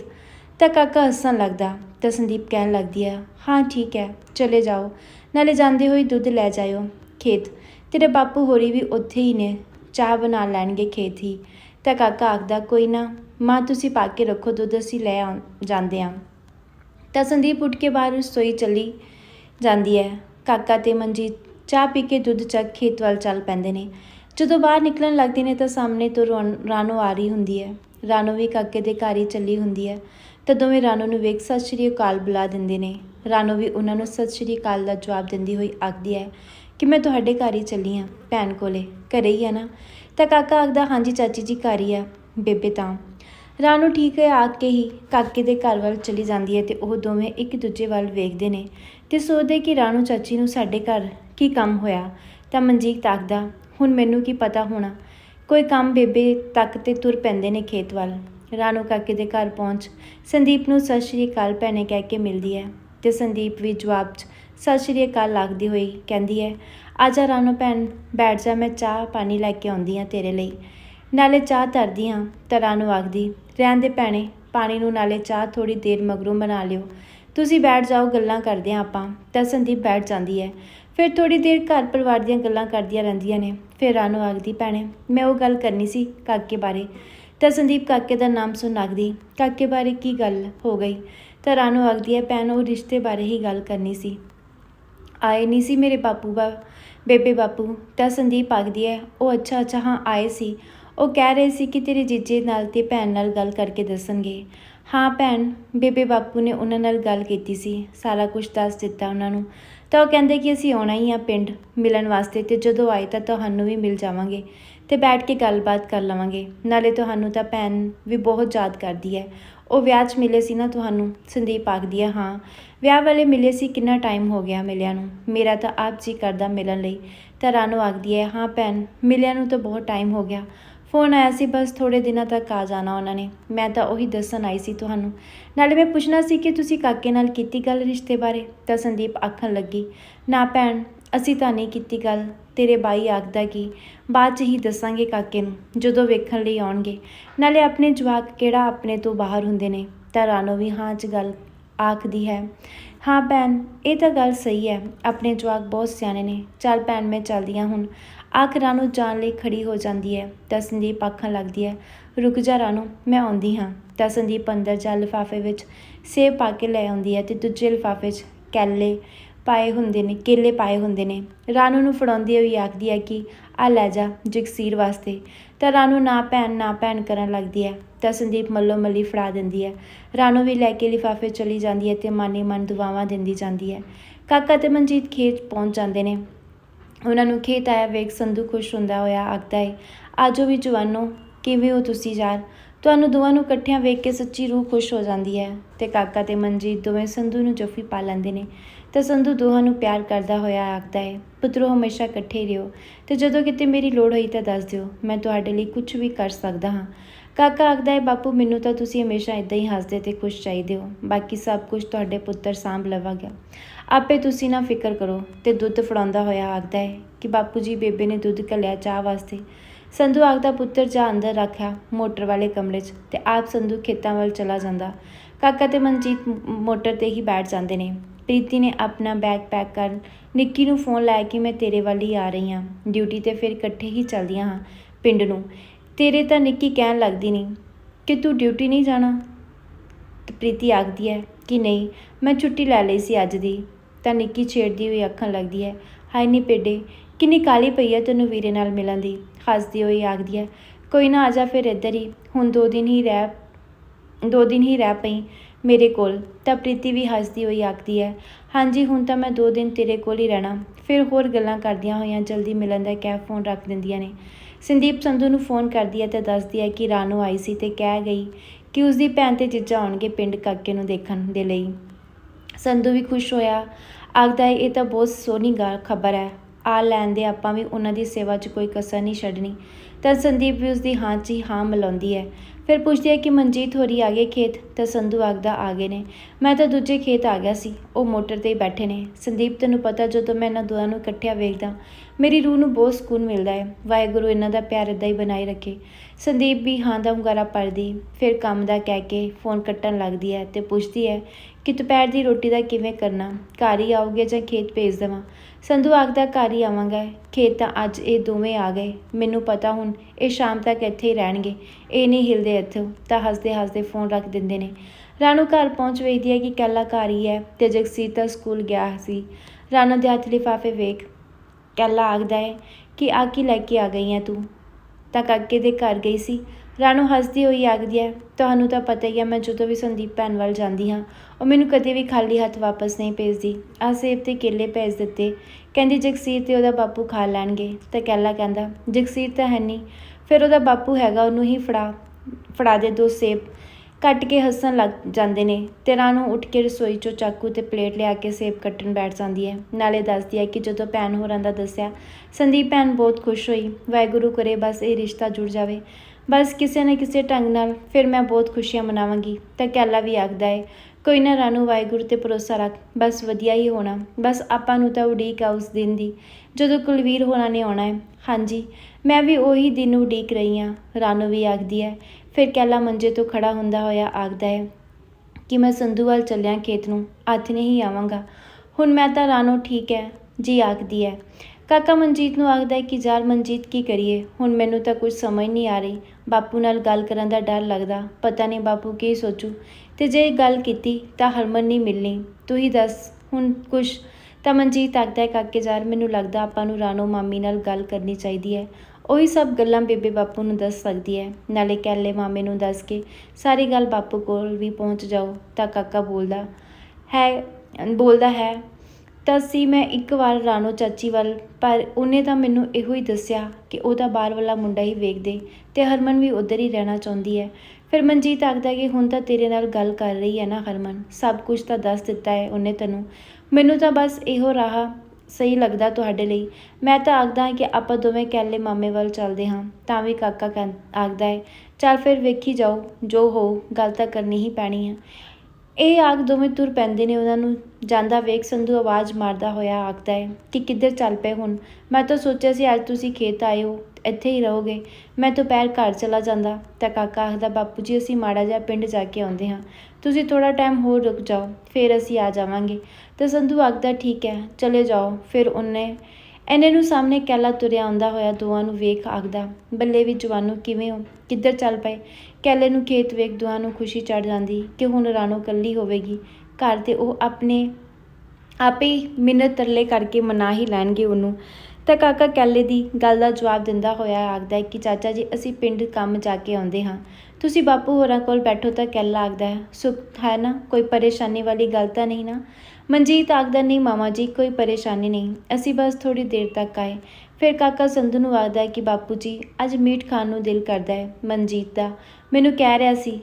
[SPEAKER 1] ਤਾਂ ਕਾਕਾ ਹੱਸਣ ਲੱਗਦਾ ਤਾਂ ਸੰਦੀਪ ਕਹਿਣ ਲੱਗਦੀ ਹੈ ਹਾਂ, ਠੀਕ ਹੈ, ਚਲੇ ਜਾਓ। ਨਾਲੇ ਜਾਂਦੇ ਹੋਏ ਦੁੱਧ ਲੈ ਜਾਇਓ। ਖੇਤ। ਤੇਰੇ ਬਾਪੂ ਹੋਰੀ ਵੀ ਉੱਥੇ ਹੀ ਨੇ। ਚਾਹ ਬਣਾ ਲੈਣਗੇ ਖੇਤ ਹੀ ਤਾਂ ਕਾਕਾ ਆਖਦਾ, ਕੋਈ ਨਾ, ਮਾਂ ਤੁਸੀਂ ਪਾ ਕੇ ਰੱਖੋ, ਦੁੱਧ ਅਸੀਂ ਲੈ ਆਉਂ- ਜਾਂਦੇ ਹਾਂ ਤਾਂ ਸੰਦੀਪ ਉੱਠ ਕੇ ਬਾਹਰ ਰਸੋਈ ਚੱਲੀ ਜਾਂਦੀ ਹੈ। ਕਾਕਾ ਤੇ ਮਨਜੀਤ ਚਾਹ ਪੀ ਕੇ ਦੁੱਧ ਚੱਕ ਖੇਤ ਵੱਲ ਚੱਲ ਪੈਂਦੇ ਨੇ। ਜਦੋਂ ਬਾਹਰ ਨਿਕਲਣ ਲੱਗਦੇ ਨੇ ਤਾਂ ਸਾਹਮਣੇ ਤੋਂ ਰੋਣ- ਰਾਣੋ ਆ ਰਹੀ ਹੁੰਦੀ ਹੈ। ਰਾਣੋ ਵੀ ਕਾਕੇ ਦੇ ਘਰ ਹੀ ਚੱਲੀ ਹੁੰਦੀ ਹੈ। ਤਾਂ ਦੋਵੇਂ ਰਾਣੋ ਨੂੰ ਵੇਖ ਸਤਿ ਸ਼੍ਰੀ ਅਕਾਲ ਬੁਲਾ ਦਿੰਦੇ ਨੇ। ਰਾਣੋ ਵੀ ਉਹਨਾਂ ਨੂੰ ਸਤਿ ਸ਼੍ਰੀ ਅਕਾਲ ਦਾ ਜਵਾਬ ਦਿੰਦੀ ਹੋਈ ਆਖਦੀ ਹੈ ਕਿ ਮੈਂ ਤੁਹਾਡੇ ਘਰ ਹੀ ਚੱਲੀ ਹਾਂ ਭੈਣ ਕੋਲੇ, ਘਰੇ ਹੀ ਆ ਨਾ। ਤਾਂ ਕਾਕਾ ਆਖਦਾ, ਹਾਂਜੀ ਚਾਚੀ ਜੀ, ਘਰ ਹੀ ਆ ਬੇਬੇ ਤਾਂ। ਰਾਣੋ ਠੀਕ ਹੈ ਆ ਕੇ ਹੀ ਕਾਕੇ ਦੇ ਘਰ ਵੱਲ ਚਲੀ ਜਾਂਦੀ ਹੈ ਤੇ ਉਹ ਦੋਵੇਂ ਇੱਕ ਦੂਜੇ ਵੱਲ ਵੇਖਦੇ ਨੇ ਤੇ ਸੋਚਦੇ ਕਿ ਰਾਣੋ ਚਾਚੀ ਨੂੰ ਸਾਡੇ ਘਰ ਕੀ ਕੰਮ ਹੋਇਆ। ਤਾਂ ਮਨਜੀਤ ਆਖਦਾ ਹੁਣ ਮੈਨੂੰ ਕੀ ਪਤਾ ਹੋਣਾ। ਕੋਈ ਕੰਮ ਬੇਬੇ ਤੱਕ ਤੇ ਤੁਰ ਪੈਂਦੇ ਨੇ ਖੇਤ ਵੱਲ। ਰਾਣੋ ਕਾਕੇ ਦੇ ਘਰ ਪਹੁੰਚ ਸੰਦੀਪ ਨੂੰ ਸਤਿ ਸ਼੍ਰੀ ਅਕਾਲ ਭੈਣੇ ਕਹਿ ਕੇ ਮਿਲਦੀ ਹੈ ਤੇ ਸੰਦੀਪ ਵੀ ਜਵਾਬ 'ਚ ਸਤਿ ਸ਼੍ਰੀ ਅਕਾਲ ਲੱਗਦੀ ਹੋਈ ਕਹਿੰਦੀ ਹੈ ਆਜਾ ਰਾਣੋ ਭੈਣ, ਬੈਠ ਜਾ, ਮੈਂ ਚਾਹ ਪਾਣੀ ਲੈ ਕੇ ਆਉਂਦੀ ਹਾਂ ਤੇਰੇ ਲਈ। ਨਾਲੇ ਚਾਹ ਧਰਦੀ ਹਾਂ, ਤਾਂ ਰਾਣੋ ਆਖਦੀ, ਰਹਿਣ ਦੇ ਭੈਣੇ, ਪਾਣੀ ਨੂੰ ਨਾਲੇ ਚਾਹ ਥੋੜੀ ਦੇਰ ਮਗਰੋਂ ਬਣਾ ਲਿਓ। ਤੁਸੀਂ ਬੈਠ ਜਾਓ, ਗੱਲਾਂ ਕਰਦੇ ਹਾਂ ਆਪਾਂ, ਤਾਂ ਸੰਦੀਪ ਬੈਠ ਜਾਂਦੀ ਹੈ। ਫਿਰ ਥੋੜੀ ਦੇਰ ਘਰ ਪਰਿਵਾਰ ਦੀਆਂ ਗੱਲਾਂ ਕਰਦੀਆਂ ਰਹਿੰਦੀਆਂ ਨੇ। ਫਿਰ ਰਾਣੋ ਆਖਦੀ, ਭੈਣੇ, ਮੈਂ ਉਹ ਗੱਲ ਕਰਨੀ ਸੀ ਕਾਕੇ ਬਾਰੇ। ਤਾਂ ਸੰਦੀਪ ਕਾਕੇ ਦਾ ਨਾਮ ਸੁਣ ਆਖਦੀ, ਕਾਕੇ ਬਾਰੇ ਕੀ ਗੱਲ ਹੋ ਗਈ? ਤਾਂ ਰਾਣੋ ਆਖਦੀ ਹੈ, ਭੈਣ, ਉਹ ਰਿਸ਼ਤੇ ਬਾਰੇ ਹੀ ਗੱਲ ਕਰਨੀ ਸੀ। ਆਏ ਨਹੀਂ ਸੀ ਮੇਰੇ ਬਾਪੂ ਬਾ, ਬੇਬੇ ਬਾਪੂ। ਤਾਂ ਸੰਦੀਪ ਆਖਦੀ ਹੈ, ਉਹ ਅੱਛਾ ਅੱਛਾ, ਹਾਂ, ਆਏ ਸੀ। ਉਹ ਕਹਿ ਰਹੇ ਸੀ ਕਿ ਤੇਰੇ ਜੀਜੇ ਨਾਲ ਤੇ ਭੈਣ ਨਾਲ ਗੱਲ ਕਰਕੇ ਦੱਸਣਗੇ। ਹਾਂ, ਭੈਣ, ਬੇਬੇ ਬਾਪੂ ਨੇ ਉਹਨਾਂ ਨਾਲ ਗੱਲ ਕੀਤੀ ਸੀ। ਸਾਰਾ ਕੁਝ ਦੱਸ ਦਿੱਤਾ ਉਹਨਾਂ ਨੂੰ। ਤਾਂ ਉਹ ਕਹਿੰਦੇ ਕਿ ਅਸੀਂ ਆਉਣਾ ਹੀ ਆ ਪਿੰਡ ਮਿਲਣ ਵਾਸਤੇ ਤੇ ਜਦੋਂ ਆਏ ਤਾਂ ਤੁਹਾਨੂੰ ਵੀ ਮਿਲ ਜਾਵਾਂਗੇ ਤੇ ਬੈਠ ਕੇ ਗੱਲਬਾਤ ਕਰ ਲਵਾਂਗੇ। ਨਾਲੇ ਤੁਹਾਨੂੰ ਤਾਂ ਭੈਣ ਵੀ ਬਹੁਤ ਯਾਦ ਕਰਦੀ ਹੈ। ਉਹ ਵਿਆਹ 'ਚ ਮਿਲੇ ਸੀ ਨਾ ਤੁਹਾਨੂੰ, ਸੰਦੀਪ ਆਖਦੀ ਹੈ ਹਾਂ, ਵਿਆਹ ਵਾਲੇ ਮਿਲੇ ਸੀ ਕਿੰਨਾ ਟਾਈਮ ਹੋ ਗਿਆ ਮਿਲਿਆਂ ਨੂੰ। ਮੇਰਾ ਤਾਂ ਆਪ ਜੀ ਕਰਦਾ ਮਿਲਣ ਲਈ। ਤਾਂ ਰਾਣੋ ਆਖਦੀ ਹੈ, ਹਾਂ ਭੈਣ, ਮਿਲਿਆਂ ਨੂੰ ਤਾਂ ਬਹੁਤ ਟਾਈਮ ਹੋ ਗਿਆ। ਫੋਨ ਆਇਆ ਸੀ, ਬਸ ਥੋੜੇ ਦਿਨਾਂ ਤੱਕ ਆ ਜਾਣਾ ਉਹਨਾਂ ਨੇ। ਮੈਂ ਤਾਂ ਉਹੀ ਦੱਸਣ ਆਈ ਸੀ ਤੁਹਾਨੂੰ। ਨਾਲੇ ਮੈਂ ਪੁੱਛਣਾ ਸੀ ਕਿ ਤੁਸੀਂ ਕਾਕੇ ਨਾਲ ਕੀਤੀ ਗੱਲ ਰਿਸ਼ਤੇ ਬਾਰੇ? ਤਾਂ ਸੰਦੀਪ ਆਖਣ ਲੱਗੀ, ਨਾ ਭੈਣ, ਅਸੀਂ ਤਾਂ ਨਹੀਂ ਕੀਤੀ ਗੱਲ। ਤੇਰੇ ਬਾਈ ਆਖਦਾ ਕਿ ਬਾਅਦ ਚ ਹੀ ਦੱਸਾਂਗੇ ਕਾਕੇ ਨੂੰ, ਜਦੋਂ ਵੇਖਣ ਲਈ ਆਉਣਗੇ। ਨਾਲੇ ਆਪਣੇ ਜਵਾਕ ਕਿਹੜਾ ਆਪਣੇ ਤੋਂ ਬਾਹਰ ਹੁੰਦੇ ਨੇ? ਤਾਂ ਰਾਣੋ ਵੀ ਹਾਂ ਚ ਗੱਲ ਆਖਦੀ ਹੈ। ਹਾਂ ਭੈਣ, ਇਹ ਤਾਂ ਗੱਲ ਸਹੀ ਹੈ। ਆਪਣੇ ਜਵਾਕ ਬਹੁਤ ਸਿਆਣੇ ਨੇ। ਚੱਲ ਭੈਣ, ਮੈਂ ਚੱਲਦੀ ਹਾਂ ਹੁਣ। ਆਖ ਰਾਣੋ ਜਾਣ ਲਈ ਖੜੀ ਹੋ ਜਾਂਦੀ ਹੈ, ਤਾਂ ਸੰਦੀਪ ਆਖਣ ਲੱਗਦੀ ਹੈ, ਰੁਕ ਜਾ ਰਾਣੋ, ਮੈਂ ਆਉਂਦੀ ਹਾਂ। ਤਾਂ ਸੰਦੀਪ ਅੰਦਰ ਜਾ ਲਿਫਾਫੇ ਵਿੱਚ ਸੇਬ ਪਾ ਕੇ ਲੈ ਆਉਂਦੀ ਹੈ ਤੇ ਦੂਜੇ ਲਿਫਾਫੇ 'ਚ ਕੈਲੇ ਪਾਏ ਹੁੰਦੇ ਨੇ, ਕੇਲੇ ਪਾਏ ਹੁੰਦੇ ਨੇ। ਰਾਣੋ ਨੂੰ ਫੜਾਉਂਦੀ ਹੋਈ ਆਖਦੀ ਹੈ ਕਿ, ਆ ਲੈ ਜਾ ਜਗਸੀਰ ਵਾਸਤੇ। ਤਾਂ ਰਾਣੋ ਨਾ ਭੈਣ ਨਾ ਭੈਣ ਕਰਨ ਲੱਗਦੀ ਹੈ, ਤਾਂ ਸੰਦੀਪ ਮੱਲੋ ਮੱਲੀ ਫੜਾ ਦਿੰਦੀ ਹੈ। ਰਾਣੋ ਵੀ ਲੈ ਕੇ ਲਿਫਾਫੇ ਚਲੀ ਜਾਂਦੀ ਹੈ ਤੇ ਮਾਨੀ ਮਨ ਦੁਆਵਾਂ ਦਿੰਦੀ ਜਾਂਦੀ ਹੈ। ਕਾਕਾ ਤੇ ਮਨਜੀਤ ਖੇਤ ਪਹੁੰਚ ਜਾਂਦੇ ਨੇ। ਉਹਨਾਂ ਨੂੰ ਖੇਤ ਆਇਆ, ਵੇਖ ਸੰਧੂ ਖੁਸ਼ ਹੁੰਦਾ ਹੋਇਆ, ਆਖਦਾ ਹੈ ਆਜੋ ਵੀ ਜਵਾਨੋ, ਕਿਵੇਂ ਹੋ ਤੁਸੀਂ ਯਾਰ? ਤੁਹਾਨੂੰ ਦੋਵਾਂ ਨੂੰ ਇਕੱਠਿਆਂ ਵੇਖ ਕੇ ਸੱਚੀ ਰੂਹ ਖੁਸ਼ ਹੋ ਜਾਂਦੀ ਹੈ। ਤੇ ਕਾਕਾ ਤੇ ਮਨਜੀਤ ਦੋਵੇਂ ਸੰਧੂ ਨੂੰ ਜੱਫੀ ਪਾ ਲੈਂਦੇ ਨੇ। ਤੇ ਸੰਧੂ ਦੋਹਾਂ ਨੂੰ ਪਿਆਰ ਕਰਦਾ ਹੋਇਆ ਆਖਦਾ ਹੈ ਪੁੱਤਰੋ ਹਮੇਸ਼ਾ ਇਕੱਠੇ ਹੀ ਰਹੋ ਤੇ ਜਦੋਂ ਕਿਤੇ ਮੇਰੀ ਲੋੜ ਹੋਈ ਤਾਂ ਦੱਸ ਦਿਓ, ਮੈਂ ਤੁਹਾਡੇ ਲਈ ਕੁਝ ਵੀ ਕਰ ਸਕਦਾ ਹਾਂ। ਕਾਕਾ ਆਖਦਾ ਹੈ, ਬਾਪੂ, ਮੈਨੂੰ ਤਾਂ ਤੁਸੀਂ ਹਮੇਸ਼ਾ ਇਦਾਂ ਹੀ ਹੱਸਦੇ ਤੇ ਖੁਸ਼ ਚਾਹੀਦੇ ਹੋ। ਬਾਕੀ ਸਭ ਕੁਝ ਤੁਹਾਡੇ ਪੁੱਤਰ ਸਾਂਭ ਲਵਾਂਗਾ। ਆਪੇ ਤੁਸੀਂ ਨਾ ਫਿਕਰ ਕਰੋ ਤੇ ਦੁੱਧ ਫੜਾਉਂਦਾ ਹੋਇਆ ਆਖਦਾ ਹੈ ਕਿ ਬਾਪੂ ਜੀ, ਬੇਬੇ ਨੇ ਦੁੱਧ ਘਲਿਆ ਚਾਹ ਵਾਸਤੇ। ਸੰਧੂ ਆਖਦਾ, ਪੁੱਤਰ ਜਾ ਅੰਦਰ ਰੱਖਿਆ ਮੋਟਰ ਵਾਲੇ ਕਮਰੇ 'ਚ ਤੇ ਆਪ ਸੰਧੂ ਖੇਤਾਂ ਵੱਲ ਚਲਾ ਜਾਂਦਾ। ਕਾਕਾ ਤੇ ਮਨਜੀਤ ਮੋਟਰ ਤੇ ਹੀ ਬੈਠ ਜਾਂਦੇ ਨੇ। ਪ੍ਰੀਤੀ ਨੇ ਆਪਣਾ ਬੈਗ ਪੈਕ ਕਰ ਨਿੱਕੀ ਨੂੰ ਫੋਨ ਲਾਇਆ ਕਿ ਮੈਂ ਤੇਰੇ ਵੱਲ ਹੀ ਆ ਰਹੀ ਹਾਂ। ਡਿਊਟੀ ਤੇ ਫਿਰ ਇਕੱਠੇ ਹੀ ਚੱਲਦੀਆਂ ਹਾਂ ਪਿੰਡ ਨੂੰ। ਤੇਰੇ ਤਾਂ ਨਿੱਕੀ ਕਹਿਣ ਲੱਗਦੀ ਨਹੀਂ ਕਿ ਤੂੰ ਡਿਊਟੀ ਨਹੀਂ ਜਾਣਾ। ਤੇ ਪ੍ਰੀਤੀ ਆਖਦੀ ਹੈ ਕਿ ਨਹੀਂ, ਮੈਂ ਛੁੱਟੀ ਲੈ ਲਈ ਸੀ ਅੱਜ ਦੀ। ਤਾਂ ਨਿੱਕੀ ਛੇੜਦੀ ਹੋਈ ਆਖਣ ਲੱਗਦੀ ਹੈ। ਹਾਏ ਨੀ ਪੇਡੇ, ਕਿੰਨੀ ਕਾਲੀ ਪਈ ਹੈ ਤੈਨੂੰ ਵੀਰੇ ਨਾਲ ਮਿਲਣ ਦੀ। ਹੱਸਦੀ ਹੋਈ ਆਖਦੀ ਹੈ, ਕੋਈ ਨਾ ਆ ਜਾ ਫਿਰ ਇੱਧਰ ਹੀ। ਹੁਣ ਦੋ ਦਿਨ ਹੀ ਰਹਿ, ਦੋ ਦਿਨ ਹੀ ਰਹਿ ਪਈ। ਮੇਰੇ ਕੋਲ, ਤਾਂ ਪ੍ਰੀਤੀ ਵੀ ਹੱਸਦੀ ਹੋਈ ਆਖਦੀ ਹੈ, ਹਾਂਜੀ, ਹੁਣ ਤਾਂ ਮੈਂ ਦੋ ਦਿਨ ਤੇਰੇ ਕੋਲ ਹੀ ਰਹਿਣਾ। ਫਿਰ ਹੋਰ ਗੱਲਾਂ ਕਰਦੀਆਂ ਹੋਈਆਂ ਜਲਦੀ ਮਿਲਣ ਦਾ ਕਹਿ ਫੋਨ ਰੱਖ ਦਿੰਦੀਆਂ ਨੇ। ਸੰਦੀਪ ਸੰਧੂ ਨੂੰ ਫੋਨ ਕਰਦੀ ਹੈ ਤੇ ਦੱਸਦੀ ਹੈ ਕਿ ਰਾਨੂ ਆਈ ਸੀ ਤੇ ਕਹਿ ਗਈ ਕਿ ਉਸਦੀ ਭੈਣ ਤੇ ਜੀਜਾ ਆਉਣਗੇ ਪਿੰਡ ਕਾਕੇ ਨੂੰ ਦੇਖਣ ਦੇ ਲਈ। ਸੰਧੂ ਵੀ ਖੁਸ਼ ਹੋਇਆ, ਆਖਦਾ ਹੈ, ਇਹ ਤਾਂ ਬਹੁਤ ਸੋਹਣੀ ਗੱਲ ਖਬਰ ਹੈ। ਆ ਲੈਣ ਦੇ ਆਪਾਂ ਵੀ ਉਹਨਾਂ ਦੀ ਸੇਵਾ 'ਚ ਕੋਈ ਕਸਰ ਨਹੀਂ ਛੱਡਣੀ। ਤਾਂ ਸੰਦੀਪ ਵੀ ਉਸਦੀ ਹਾਂ 'ਚ ਹੀ ਹਾਂ ਮਿਲਾਉਂਦੀ ਹੈ। ਫਿਰ ਪੁੱਛਦੀ ਹੈ ਕਿ ਮਨਜੀਤ ਹੋਰੀ ਆ ਗਏ ਖੇਤ ਤਾਂ ਸੰਧੂ ਆਖਦਾ ਆ ਗਏ ਨੇ। ਮੈਂ ਤਾਂ ਦੂਜੇ ਖੇਤ ਆ ਗਿਆ ਸੀ। ਉਹ ਮੋਟਰ ਤੇ ਹੀ ਬੈਠੇ ਨੇ। ਸੰਦੀਪ, ਤੈਨੂੰ ਪਤਾ ਜਦੋਂ ਮੈਂ ਇਹਨਾਂ ਦੋਹਾਂ ਨੂੰ ਇਕੱਠਿਆਂ ਵੇਖਦਾ ਮੇਰੀ ਰੂਹ ਨੂੰ ਬਹੁਤ ਸਕੂਨ ਮਿਲਦਾ ਹੈ। ਵਾਹਿਗੁਰੂ ਇਹਨਾਂ ਦਾ ਪਿਆਰ ਏਦਾਂ ਹੀ ਬਣਾਈ ਰੱਖੇ। ਸੰਦੀਪ ਵੀ ਹਾਂ ਦਾ ਹੁੰਗਾਰਾ ਭਰਦੀ ਫਿਰ ਕੰਮ ਦਾ ਕਹਿ ਕੇ ਫੋਨ ਕੱਟਣ ਲੱਗਦੀ ਹੈ ਤੇ ਪੁੱਛਦੀ ਹੈ ਕਿ ਦੁਪਹਿਰ ਦੀ ਰੋਟੀ ਦਾ ਕਿਵੇਂ ਕਰਨਾ? ਘਰ ਹੀ ਆਓਗੇ ਜਾਂ ਖੇਤ ਭੇਜ ਦੇਵਾਂ? ਸੰਧੂ ਆਖਦਾ, ਘਰ ਹੀ ਆਵਾਂਗਾ। ਖੇਤ ਤਾਂ ਅੱਜ ਇਹ ਦੋਵੇਂ ਆ ਗਏ। ਮੈਨੂੰ ਪਤਾ ਹੁਣ ਇਹ ਸ਼ਾਮ ਤੱਕ ਇੱਥੇ ਹੀ ਰਹਿਣਗੇ। ਇਹ ਨਹੀਂ ਹਿਲਦੇ ਇੱਥੋਂ, ਤਾਂ ਹੱਸਦੇ ਹੱਸਦੇ ਫੋਨ ਰੱਖ ਦਿੰਦੇ ਨੇ। ਰਾਣੂ ਘਰ ਪਹੁੰਚ ਵੇਖਦੀ ਹੈ ਕਿ ਕੱਲਾ ਘਰ ਹੀ ਹੈ ਤੇ ਜਗਸੀਰ ਤਾਂ ਸਕੂਲ ਗਿਆ ਸੀ। ਰਾਣੂ ਦੇ ਹੱਥ ਲਿਫਾਫੇ ਵੇਖ ਕੈਲਾ ਆਖਦਾ ਹੈ ਕਿ ਆ ਕੀ ਲੈ ਕੇ ਆ ਗਈ ਹੈ ਤੂੰ? ਤਾਂ ਕਾਕੇ ਦੇ ਘਰ ਗਈ ਸੀ। ਰਾਣੂ ਹੱਸਦੀ ਹੋਈ ਆਖਦੀ ਹੈ, ਤੁਹਾਨੂੰ ਤਾਂ ਪਤਾ ਹੀ ਹੈ ਮੈਂ ਜਦੋਂ ਵੀ ਸੰਦੀਪ ਭੈਣ ਵੱਲ ਜਾਂਦੀ ਹਾਂ, ਉਹ ਮੈਨੂੰ ਕਦੇ ਵੀ ਖਾਲੀ ਹੱਥ ਵਾਪਸ ਨਹੀਂ ਭੇਜਦੀ। ਆ ਸੇਬ ਤੇ ਕੇਲੇ ਭੇਜ ਦਿੱਤੇ। ਕਹਿੰਦੀ, ਜਗਸੀਰ ਤੇ ਉਹਦਾ ਬਾਪੂ ਖਾ ਲੈਣਗੇ। ਤਾਂ ਕੈਲਾ ਕਹਿੰਦਾ, ਜਗਸੀਰ ਤਾਂ ਹੈ ਨਹੀਂ ਫਿਰ ਉਹਦਾ ਬਾਪੂ ਹੈਗਾ, ਉਹਨੂੰ ਹੀ ਫੜਾ ਫੜਾ ਦੇ ਦੋ ਸੇਬ। ਕੱਟ ਕੇ ਹੱਸਣ ਲੱਗ ਜਾਂਦੇ ਨੇ। ਤੇ ਰਾਣੂ ਉੱਠ ਕੇ ਰਸੋਈ ਚੋਂ ਚਾਕੂ ਤੇ ਪਲੇਟ ਲਿਆ ਕੇ ਸੇਬ ਕੱਟਣ ਬੈਠ ਜਾਂਦੀ ਹੈ। ਨਾਲੇ ਦੱਸਦੀ ਹੈ ਕਿ ਜਦੋਂ ਭੈਣ ਹੋਰਾਂ ਦਾ ਦੱਸਿਆ, ਸੰਦੀਪ ਭੈਣ ਬਹੁਤ ਖੁਸ਼ ਹੋਈ। ਵਾਹਿਗੁਰੂ ਕਰੇ ਬਸ ਇਹ ਰਿਸ਼ਤਾ ਜੁੜ ਜਾਵੇ। ਬਸ ਕਿਸੇ ਨਾ ਕਿਸੇ ਢੰਗ ਨਾਲ ਫਿਰ ਮੈਂ ਬਹੁਤ ਖੁਸ਼ੀਆਂ ਮਨਾਵਾਂਗੀ। ਤਾਂ ਕੈਲਾ ਵੀ ਆਖਦਾ ਹੈ, ਕੋਈ ਨਾ ਰਾਣੂ, ਵਾਹਿਗੁਰੂ ਤੇ ਭਰੋਸਾ ਰੱਖ। ਬਸ ਵਧੀਆ ਹੀ ਹੋਣਾ। ਬਸ ਆਪਾਂ ਨੂੰ ਤਾਂ ਉਡੀਕ ਆ ਉਸ ਦਿਨ ਦੀ। ਜਦੋਂ ਕੁਲਵੀਰ ਹੋਣਾ ਨੇ ਆਉਣਾ ਹੈ। ਹਾਂਜੀ, ਮੈਂ ਵੀ ਉਹੀ ਦਿਨ ਉਡੀਕ ਰਹੀ ਹਾਂ। ਰਾਣੂ ਵੀ ਆਖਦੀ ਹੈ ਫਿਰ ਕੈਲਾ ਮੰਜੇ ਤੋਂ ਖੜਾ ਹੁੰਦਾ ਹੋਇਆ ਆਖਦਾ ਹੈ ਕਿ ਮੈਂ ਸੰਧੂ ਵੱਲ ਚੱਲਿਆ ਖੇਤ ਨੂੰ ਹੱਥ ਨਹੀਂ ਆਵਾਂਗਾ। ਹੁਣ ਮੈਂ ਤਾਂ ਰਾਣੋ ਠੀਕ ਹੈ, ਜੀ ਆਖਦੀ ਹੈ। ਕਾਕਾ ਮਨਜੀਤ ਨੂੰ ਆਖਦਾ ਹੈ ਕਿ ਯਾਰ ਮਨਜੀਤ ਕੀ ਕਰੀਏ? ਹੁਣ ਮੈਨੂੰ ਤਾਂ ਕੁਝ ਸਮਝ ਨਹੀਂ ਆ ਰਹੀ। ਬਾਪੂ ਨਾਲ ਗੱਲ ਕਰਨ ਦਾ ਡਰ ਲੱਗਦਾ। ਪਤਾ ਨਹੀਂ ਬਾਪੂ ਕੀ ਸੋਚੂ। ਤੇ ਜੇ ਗੱਲ ਕੀਤੀ ਤਾਂ ਹਰਮਨ ਨਹੀਂ ਮਿਲਣੀ। ਤੂੰ ਹੀ ਦੱਸ, ਹੁਣ ਕੁਝ ਤਾਂ ਮਨਜੀਤ ਆਖਦਾ ਹੈ, ਕਾਕੇ ਯਾਰ ਮੈਨੂੰ ਲੱਗਦਾ ਆਪਾਂ ਨੂੰ ਰਾਣੋ ਮਾਮੀ ਨਾਲ ਗੱਲ ਕਰਨੀ ਚਾਹੀਦੀ ਹੈ। ਉਹੀ ਸਭ ਗੱਲਾਂ ਬੇਬੇ ਬਾਪੂ ਨੂੰ ਦੱਸ ਸਕਦੀ ਹੈ। ਨਾਲੇ ਕੈਲੇ ਮਾਮੇ ਨੂੰ ਦੱਸ ਕੇ ਸਾਰੀ ਗੱਲ ਬਾਪੂ ਕੋਲ ਵੀ ਪਹੁੰਚ ਜਾਓ ਤਾਂ ਕਾਕਾ ਬੋਲਦਾ, ਹੈ ਬੋਲਦਾ ਹੈ, ਤਾਂ ਸੀ ਮੈਂ ਇੱਕ ਵਾਰ ਰਾਣੋ ਚਾਚੀ ਵੱਲ, ਪਰ ਉਹਨੇ ਤਾਂ ਮੈਨੂੰ ਇਹੋ ਹੀ ਦੱਸਿਆ ਕਿ ਉਹਦਾ ਬਾਹਰ ਵਾਲਾ ਮੁੰਡਾ ਹੀ ਵੇਖਦੇ ਤੇ ਹਰਮਨ ਵੀ ਉਧਰ ਹੀ ਰਹਿਣਾ ਚਾਹੁੰਦੀ ਹੈ। ਫਿਰ ਮਨਜੀਤ ਆਖਦਾ ਕਿ ਹੁਣ ਤਾਂ ਤੇਰੇ ਨਾਲ ਗੱਲ ਕਰ ਰਹੀ ਹੈ ਨਾ ਹਰਮਨ, ਸਭ ਕੁਝ ਤਾਂ ਦੱਸ ਦਿੱਤਾ ਹੈ ਉਹਨੇ ਤੈਨੂੰ। ਮੈਨੂੰ ਤਾਂ ਬਸ ਇਹੋ ਰਾਹ ਸਹੀ ਲੱਗਦਾ ਤੁਹਾਡੇ ਲਈ। ਮੈਂ ਤਾਂ ਆਖਦਾ ਹਾਂ ਕਿ ਆਪਾਂ ਦੋਵੇਂ ਕੈਲੇ ਮਾਮੇ ਵੱਲ ਚੱਲਦੇ ਹਾਂ, ਤਾਂ ਵੀ ਕਾਕਾ ਕਹਿੰ- ਆਖਦਾ ਹੈ, ਚੱਲ ਫਿਰ ਵੇਖੀ ਜਾਓ, ਜੋ ਹੋ ਗੱਲ ਤਾਂ ਕਰਨੀ ਹੀ ਪੈਣੀ ਹੈ। ਇਹ ਆਖ ਦੋਵੇਂ ਤੁਰ ਪੈਂਦੇ ਨੇ, ਉਹਨਾਂ ਨੂੰ ਜਾਂਦਾ ਵੇਖ ਸੰਧੂ ਆਵਾਜ਼ ਮਾਰਦਾ ਹੋਇਆ ਆਖਦਾ ਹੈ ਕਿ ਕਿੱਧਰ ਚੱਲ ਪਏ ਹੁਣ? ਮੈਂ ਤਾਂ ਸੋਚਿਆ ਸੀ ਅੱਜ ਤੁਸੀਂ ਖੇਤ ਆਏ ਹੋ, ਇੱਥੇ ਹੀ ਰਹੋਗੇ। ਮੈਂ ਦੁਪਹਿਰ ਘਰ ਚਲਾ ਜਾਂਦਾ, ਤਾਂ ਕਾਕਾ ਆਖਦਾ, ਬਾਪੂ ਜੀ, ਅਸੀਂ ਮਾੜਾ ਜਿਹਾ ਪਿੰਡ ਜਾ ਕੇ ਆਉਂਦੇ ਹਾਂ। ਤੁਸੀਂ ਥੋੜਾ ਟਾਈਮ ਹੋਰ ਰੁਕ ਜਾਓ, ਫਿਰ ਅਸੀਂ ਆ ਜਾਵਾਂਗੇ। ਤਾਂ ਸੰਧੂ ਆਖਦਾ, ਠੀਕ ਹੈ, ਚਲੇ ਜਾਓ। ਫਿਰ ਉਹਨੇ ਐਨੇ ਨੂੰ ਸਾਹਮਣੇ ਕੈਲਾ ਤੁਰਿਆ ਆਉਂਦਾ ਹੋਇਆ ਦੋਵਾਂ ਨੂੰ ਵੇਖ ਆਖਦਾ, ਬੱਲੇ ਵੀ ਜਵਾਨੋ, ਕਿਵੇਂ ਹੋ? ਕਿੱਧਰ ਚੱਲ ਪਏ? ਕੈਲੇ ਨੂੰ ਖੇਤ ਵੇਖ ਦੋਵਾਂ ਨੂੰ ਖੁਸ਼ੀ ਚੜ ਜਾਂਦੀ ਕਿ ਹੁਣ ਰਾਣੋ ਕੱਲੀ ਹੋਵੇਗੀ। ਘਰ ਤੇ ਉਹ ਆਪਣੇ ਆਪੇ ਮਿੰਨਤ ਤਰਲੇ ਕਰਕੇ ਮਨਾ ਹੀ ਲੈਣਗੇ ਉਹਨੂੰ। ਤਾਂ ਕਾਕਾ ਕੈਲੇ ਦੀ ਗੱਲ ਦਾ ਜਵਾਬ ਦਿੰਦਾ ਹੋਇਆ ਆਖਦਾ ਹੈ ਕਿ ਚਾਚਾ ਜੀ, ਅਸੀਂ ਪਿੰਡ ਕੰਮ ਜਾ ਕੇ ਆਉਂਦੇ ਹਾਂ। ਤੁਸੀਂ ਬਾਪੂ ਹੋਰਾਂ ਕੋਲ ਬੈਠੋ ਤਾਂ ਕੈਲਾ ਆਖਦਾ ਹੈ, ਸੁੱਖ ਹੈ ਨਾ? ਕੋਈ ਪਰੇਸ਼ਾਨੀ ਵਾਲੀ ਗੱਲ ਤਾਂ ਨਹੀਂ ਨਾ? ਮਨਜੀਤ ਆਖਦਾ, ਨਹੀਂ ਮਾਮਾ ਜੀ, ਕੋਈ ਪਰੇਸ਼ਾਨੀ ਨਹੀਂ। ਅਸੀਂ ਬਸ ਥੋੜੀ ਦੇਰ ਤੱਕ ਆਏ। ਫਿਰ ਕਾਕਾ ਸੰਧੂ ਨੂੰ ਆਖਦਾ ਹੈ ਕਿ ਬਾਪੂ ਜੀ, ਅੱਜ ਮੀਟ ਖਾਣ ਨੂੰ ਦਿਲ ਕਰਦਾ ਹੈ ਮਨਜੀਤ ਦਾ। ਮੈਨੂੰ ਕਹਿ ਰਿਹਾ ਸੀ।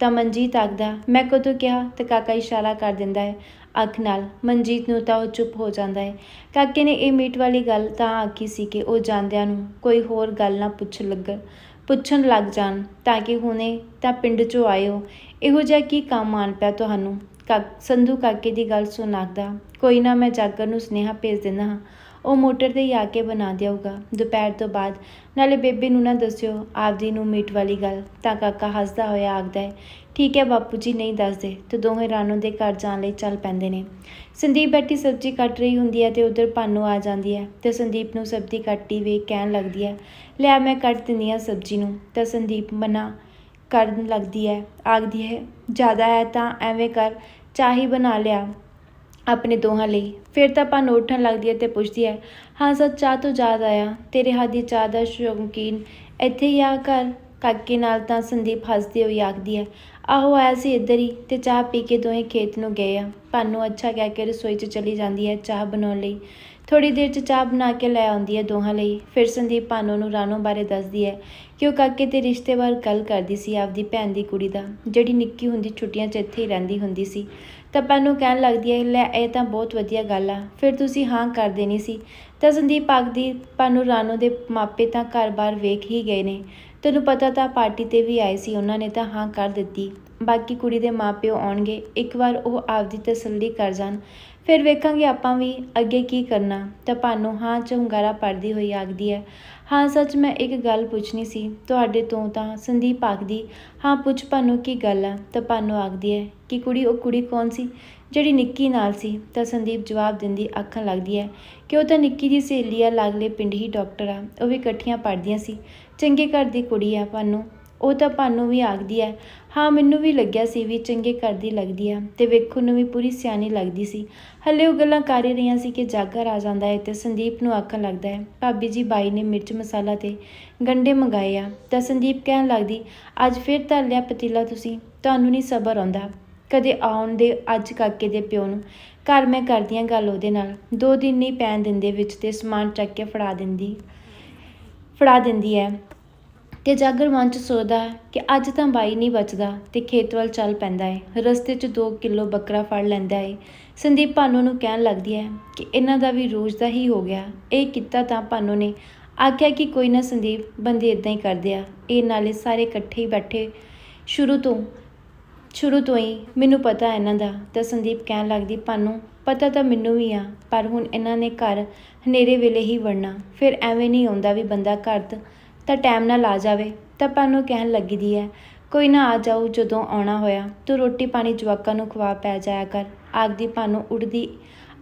[SPEAKER 1] ਤਾਂ ਮਨਜੀਤ ਆਖਦਾ, ਮੈਂ ਕਦੋਂ ਕਿਹਾ? ਤੇ ਕਾਕਾ ਇਸ਼ਾਰਾ ਕਰ ਦਿੰਦਾ ਹੈ ਅੱਖ ਨਾਲ। ਮਨਜੀਤ ਨੂੰ ਤਾਂ ਉਹ ਚੁੱਪ ਹੋ ਜਾਂਦਾ ਹੈ। ਕਾਕੇ ਨੇ ਇਹ ਮੀਟ ਵਾਲੀ ਗੱਲ ਤਾਂ ਆਖੀ ਸੀ ਕਿ ਉਹ ਜਾਂਦਿਆਂ ਨੂੰ ਕੋਈ ਹੋਰ ਗੱਲ ਨਾ ਪੁੱਛ ਲੱਗ। ਪੁੱਛਣ ਲੱਗ ਜਾਣ ਤਾਂ ਕਿ ਹੁਣੇ ਤਾਂ ਪਿੰਡ 'ਚੋਂ ਆਏ ਹੋ ਇਹੋ ਜਿਹਾ ਕੀ ਕੰਮ ਆਣ ਪਿਆ ਤੁਹਾਨੂੰ? ਕਾ ਸੰਧੂ ਕਾਕੇ ਦੀ ਗੱਲ ਸੁਣ ਆਖਦਾ ਕੋਈ ਨਾ ਮੈਂ ਜਾਗਰ ਨੂੰ ਸੁਨੇਹਾ ਭੇਜ ਦਿੰਦਾ ਹਾਂ। ਉਹ ਮੋਟਰ ਤੇ ਹੀ ਆ ਕੇ ਬਣਾ ਦੇਊਗਾ। ਦੁਪਹਿਰ ਤੋਂ ਬਾਅਦ, ਨਾਲੇ ਬੇਬੇ ਨੂੰ ਨਾ ਦੱਸਿਓ ਆਪਦੀ ਨੂੰ ਮੀਟ ਵਾਲੀ ਗੱਲ। ਤਾਂ ਕਾਕਾ ਹੱਸਦਾ ਹੋਇਆ ਆਖਦਾ ਹੈ, ਠੀਕ ਹੈ ਬਾਪੂ ਜੀ, ਨਹੀਂ ਦੱਸਦੇ ਤੇ ਦੋਵੇਂ ਰਾਨੋ ਦੇ ਘਰ ਜਾਣ ਲਈ ਚੱਲ ਪੈਂਦੇ ਨੇ। ਸੰਦੀਪ ਬੈਠੀ ਸਬਜ਼ੀ ਕੱਟ ਰਹੀ ਹੁੰਦੀ ਹੈ ਤੇ ਉਧਰ ਭਾਨੂ ਆ ਜਾਂਦੀ ਹੈ ਤੇ ਸੰਦੀਪ ਨੂੰ ਸਬਜ਼ੀ ਕੱਟੀ ਵੇਖ ਕਹਿਣ ਲੱਗਦੀ ਹੈ, ਲਿਆ ਮੈਂ ਕੱਟ ਦਿੰਦੀ ਹਾਂ ਸਬਜ਼ੀ ਨੂੰ ਤਾਂ ਸੰਦੀਪ ਮਨਾ ਕਰਨ ਲੱਗਦੀ ਹੈ, ਆਖਦੀ ਹੈ, ਜ਼ਿਆਦਾ ਹੈ ਤਾਂ ਐਵੇਂ ਕਰ, ਚਾਹ ਹੀ ਬਣਾ ਲਿਆ ਆਪਣੇ ਦੋਹਾਂ ਲਈ। ਫਿਰ ਤਾਂ ਪਾਨੋ ਉੱਠਣ ਲੱਗਦੀ ਹੈ ਤੇ ਪੁੱਛਦੀ ਹੈ, ਹਾਂ ਸਰ, ਚਾਹ ਤੋਂ ਯਾਦ ਆਇਆ, ਤੇਰੇ ਹੱਥ ਦੀ ਚਾਹ ਦਾ ਸ਼ੌਕੀਨ ਇੱਥੇ ਹੀ ਆ ਘਰ? ਕਾਕੇ ਨਾਲ ਤਾਂ ਸੰਦੀਪ ਹੱਸਦੀ ਹੋਈ ਆਖਦੀ ਹੈ, ਆਹੋ, ਆਇਆ ਸੀ ਇੱਧਰ ਹੀ ਤੇ ਚਾਹ ਪੀ ਕੇ ਦੋਵੇਂ ਖੇਤ ਨੂੰ ਗਏ ਆ। ਪਾਨੋ ਅੱਛਾ ਕਹਿ ਕੇ ਰਸੋਈ 'ਚ ਚਲੀ ਜਾਂਦੀ ਹੈ ਚਾਹ ਬਣਾਉਣ ਲਈ। ਥੋੜੀ ਦੇਰ 'ਚ ਚਾਹ ਬਣਾ ਕੇ ਲੈ ਆਉਂਦੀ ਹੈ ਦੋਹਾਂ ਲਈ। ਫਿਰ ਸੰਦੀਪ ਭਾਨੋ ਨੂੰ ਰਾਣੋ ਬਾਰੇ ਦੱਸਦੀ ਹੈ ਕਿ ਉਹ ਕਾਕੇ ਦੇ ਰਿਸ਼ਤੇ ਬਾਰੇ ਗੱਲ ਕਰਦੀ ਸੀ ਆਪਦੀ ਭੈਣ ਦੀ ਕੁੜੀ ਦਾ, ਜਿਹੜੀ ਨਿੱਕੀ ਹੁੰਦੀ ਛੁੱਟੀਆਂ 'ਚ ਇੱਥੇ ਹੀ ਰਹਿੰਦੀ ਹੁੰਦੀ ਸੀ। ਤਾਂ ਪਾਨੋ ਕਹਿਣ ਲੱਗਦੀ ਹੈ, ਲੈ, ਇਹ ਤਾਂ ਬਹੁਤ ਵਧੀਆ ਗੱਲ ਆ, ਫਿਰ ਤੁਸੀਂ ਹਾਂ ਕਰ ਦੇਣੀ ਸੀ। ਤਾਂ ਸੰਦੀਪ ਆਖਦੀ ਪਾਨੋ ਰਾਣੋ ਦੇ ਮਾਪੇ ਤਾਂ ਘਰ-ਬਾਰ ਵੇਖ ਹੀ ਗਏ ਨੇ। ਤੈਨੂੰ ਪਤਾ ਤਾਂ ਪਾਰਟੀ ਤੇ ਵੀ ਆਏ ਸੀ, ਉਹਨਾਂ ਨੇ ਤਾਂ ਹਾਂ ਕਰ ਦਿੱਤੀ। ਬਾਕੀ ਕੁੜੀ ਦੇ ਮਾਪਿਓ ਆਉਣਗੇ, ਇੱਕ ਵਾਰ ਉਹ ਆਪਦੀ ਤਸੱਲੀ ਕਰ ਜਾਣ। ਫਿਰ ਵੇਖਾਂਗੇ ਆਪਾਂ ਵੀ ਅੱਗੇ ਕੀ ਕਰਨਾ। ਤਾਂ ਭਾਨੂ, ਹਾਂ ਚ ਹੁੰਗਾਰਾ ਪੜਦੀ ਹੋਈ ਆਖਦੀ ਹੈ, ਹਾਂ, ਸੱਚ ਮੈਂ ਇੱਕ ਗੱਲ ਪੁੱਛਣੀ ਸੀ। ਤੁਹਾਡੇ ਤੋਂ ਤਾਂ ਸੰਦੀਪ ਆਖਦੀ, ਹਾਂ, ਪੁੱਛ ਭਾਨੂ ਕੀ ਗੱਲ ਆ? ਤਾਂ ਭਾਨੂ ਆਖਦੀ ਹੈ, ਕਿ ਕੁੜੀ, ਉਹ ਕੁੜੀ ਕੌਣ ਸੀ? ਜਿਹੜੀ ਨਿੱਕੀ ਨਾਲ ਸੀ। ਤਾਂ ਸੰਦੀਪ ਜਵਾਬ ਦਿੰਦੀ ਆਖਣ ਲੱਗਦੀ ਹੈ ਕਿ ਉਹ ਤਾਂ ਨਿੱਕੀ ਦੀ ਸਹੇਲੀ ਆ, ਲਾਗਲੇ ਪਿੰਡ ਹੀ ਡਾਕਟਰ ਆ, ਉਹ ਵੀ ਇਕੱਠੀਆਂ ਪੜ੍ਹਦੀਆਂ ਸੀ। ਚੰਗੇ ਘਰ ਦੀ ਕੁੜੀ ਆ ਭਾਨੂ। ਉਹ ਤਾਂ ਭਾਨੂ ਵੀ ਆਖਦੀ ਹੈ ਹਾਂ, ਮੈਨੂੰ ਵੀ ਲੱਗਿਆ ਸੀ ਵੀ ਚੰਗੇ ਘਰ ਦੀ ਲੱਗਦੀ ਆ ਤੇ ਵੇਖਣ ਨੂੰ ਵੀ ਪੂਰੀ ਸਿਆਣੀ ਲੱਗਦੀ ਸੀ। ਹੱਲੇ ਉਹ ਗੱਲਾਂ ਕਰ ਹੀ ਰਹੀਆਂ ਸੀ ਕਿ ਜਾਗਰ ਆ ਜਾਂਦਾ ਹੈ ਤੇ ਸੰਦੀਪ ਨੂੰ ਆਖਣ ਲੱਗਦਾ ਹੈ, ਭਾਬੀ ਜੀ, ਬਾਈ ਨੇ ਮਿਰਚ ਮਸਾਲਾ ਤੇ ਗੰਡੇ ਮੰਗਾਏ ਆ। ਤਾਂ ਸੰਦੀਪ ਕਹਿਣ ਲੱਗਦੀ, ਅੱਜ ਫਿਰ ਧਰ ਲਿਆ ਪਤੀਲਾ ਤੁਸੀਂ, ਤੁਹਾਨੂੰ ਨਹੀਂ ਸਬਰ ਆਉਂਦਾ। ਕਦੇ ਆਉਣ ਦੇ ਅੱਜ ਕਾਕੇ ਦੇ ਪਿਓ ਨੂੰ। ਘਰ ਮੈਂ ਕਰਦੀ ਹਾਂ ਗੱਲ ਉਹਦੇ ਨਾਲ। ਦੋ ਦਿਨ ਨਹੀਂ ਪੈਣ ਦਿੰਦੇ ਵਿੱਚ ਤੇ ਸਮਾਨ ਚੱਕ ਕੇ ਫੜਾ ਦਿੰਦੀ ਫੜਾ ਦਿੰਦੀ ਹੈ। ਤੇ ਜਾਗਰ ਮਨ ਚ ਸੋਚਦਾ ਹੈ ਕਿ ਅੱਜ ਤਾਂ ਬਾਈ ਨਹੀਂ ਬਚਦਾ ਤੇ ਖੇਤ ਵੱਲ ਚੱਲ ਪੈਂਦਾ ਹੈ ਰਸਤੇ 'ਚ 2 ਕਿਲੋ ਬੱਕਰਾ ਫੜ ਲੈਂਦਾ ਏ। ਸੰਦੀਪ ਭਾਨੂ ਨੂੰ ਕਹਿਣ ਲੱਗਦੀ ਹੈ ਕਿ ਇਹਨਾਂ ਦਾ ਵੀ ਰੋਜ਼ ਦਾ ਹੀ ਹੋ ਗਿਆ। ਇਹ ਕੀਤਾ ਤਾਂ ਭਾਨੂ ਨੇ ਆਖਿਆ ਕਿ ਕੋਈ ਨਾ ਸੰਦੀਪ, ਬੰਦੇ ਇਦਾਂ ਹੀ ਕਰਦੇ ਆ। ਇਹ ਨਾਲੇ ਸਾਰੇ ਇਕੱਠੇ ਹੀ ਬੈਠੇ। ਸ਼ੁਰੂ ਤੋਂ ਸ਼ੁਰੂ ਤੋਂ ਹੀ ਮੈਨੂੰ ਪਤਾ ਇਹਨਾਂ ਦਾ। ਤਾਂ ਸੰਦੀਪ ਕਹਿਣ ਲੱਗਦੀ, ਭਾਨੂ, ਪਤਾ ਤਾਂ ਮੈਨੂੰ ਵੀ ਆ, ਪਰ ਹੁਣ ਇਹਨਾਂ ਨੇ ਘਰ ਹਨੇਰੇ ਵੇਲੇ ਹੀ ਵੜਨਾ। ਫਿਰ ਐਵੇਂ ਨਹੀਂ ਆਉਂਦਾ ਵੀ ਬੰਦਾ ਘਰ ਤਾਂ ਟਾਈਮ ਨਾਲ ਆ ਜਾਵੇ, ਤਾਂ ਭਾਨੂ ਕਹਿਣ ਲੱਗੀ ਦੀ ਹੈ, ਕੋਈ ਨਾ ਆ ਜਾਊ ਜਦੋਂ ਆਉਣਾ ਹੋਇਆ, ਤੂੰ ਰੋਟੀ ਪਾਣੀ ਜਵਾਕਾਂ ਨੂੰ ਖਵਾ ਪੈ ਜਾਇਆ ਕਰ ਆਖਦੀ ਭਾਨੂ ਉੱਡਦੀ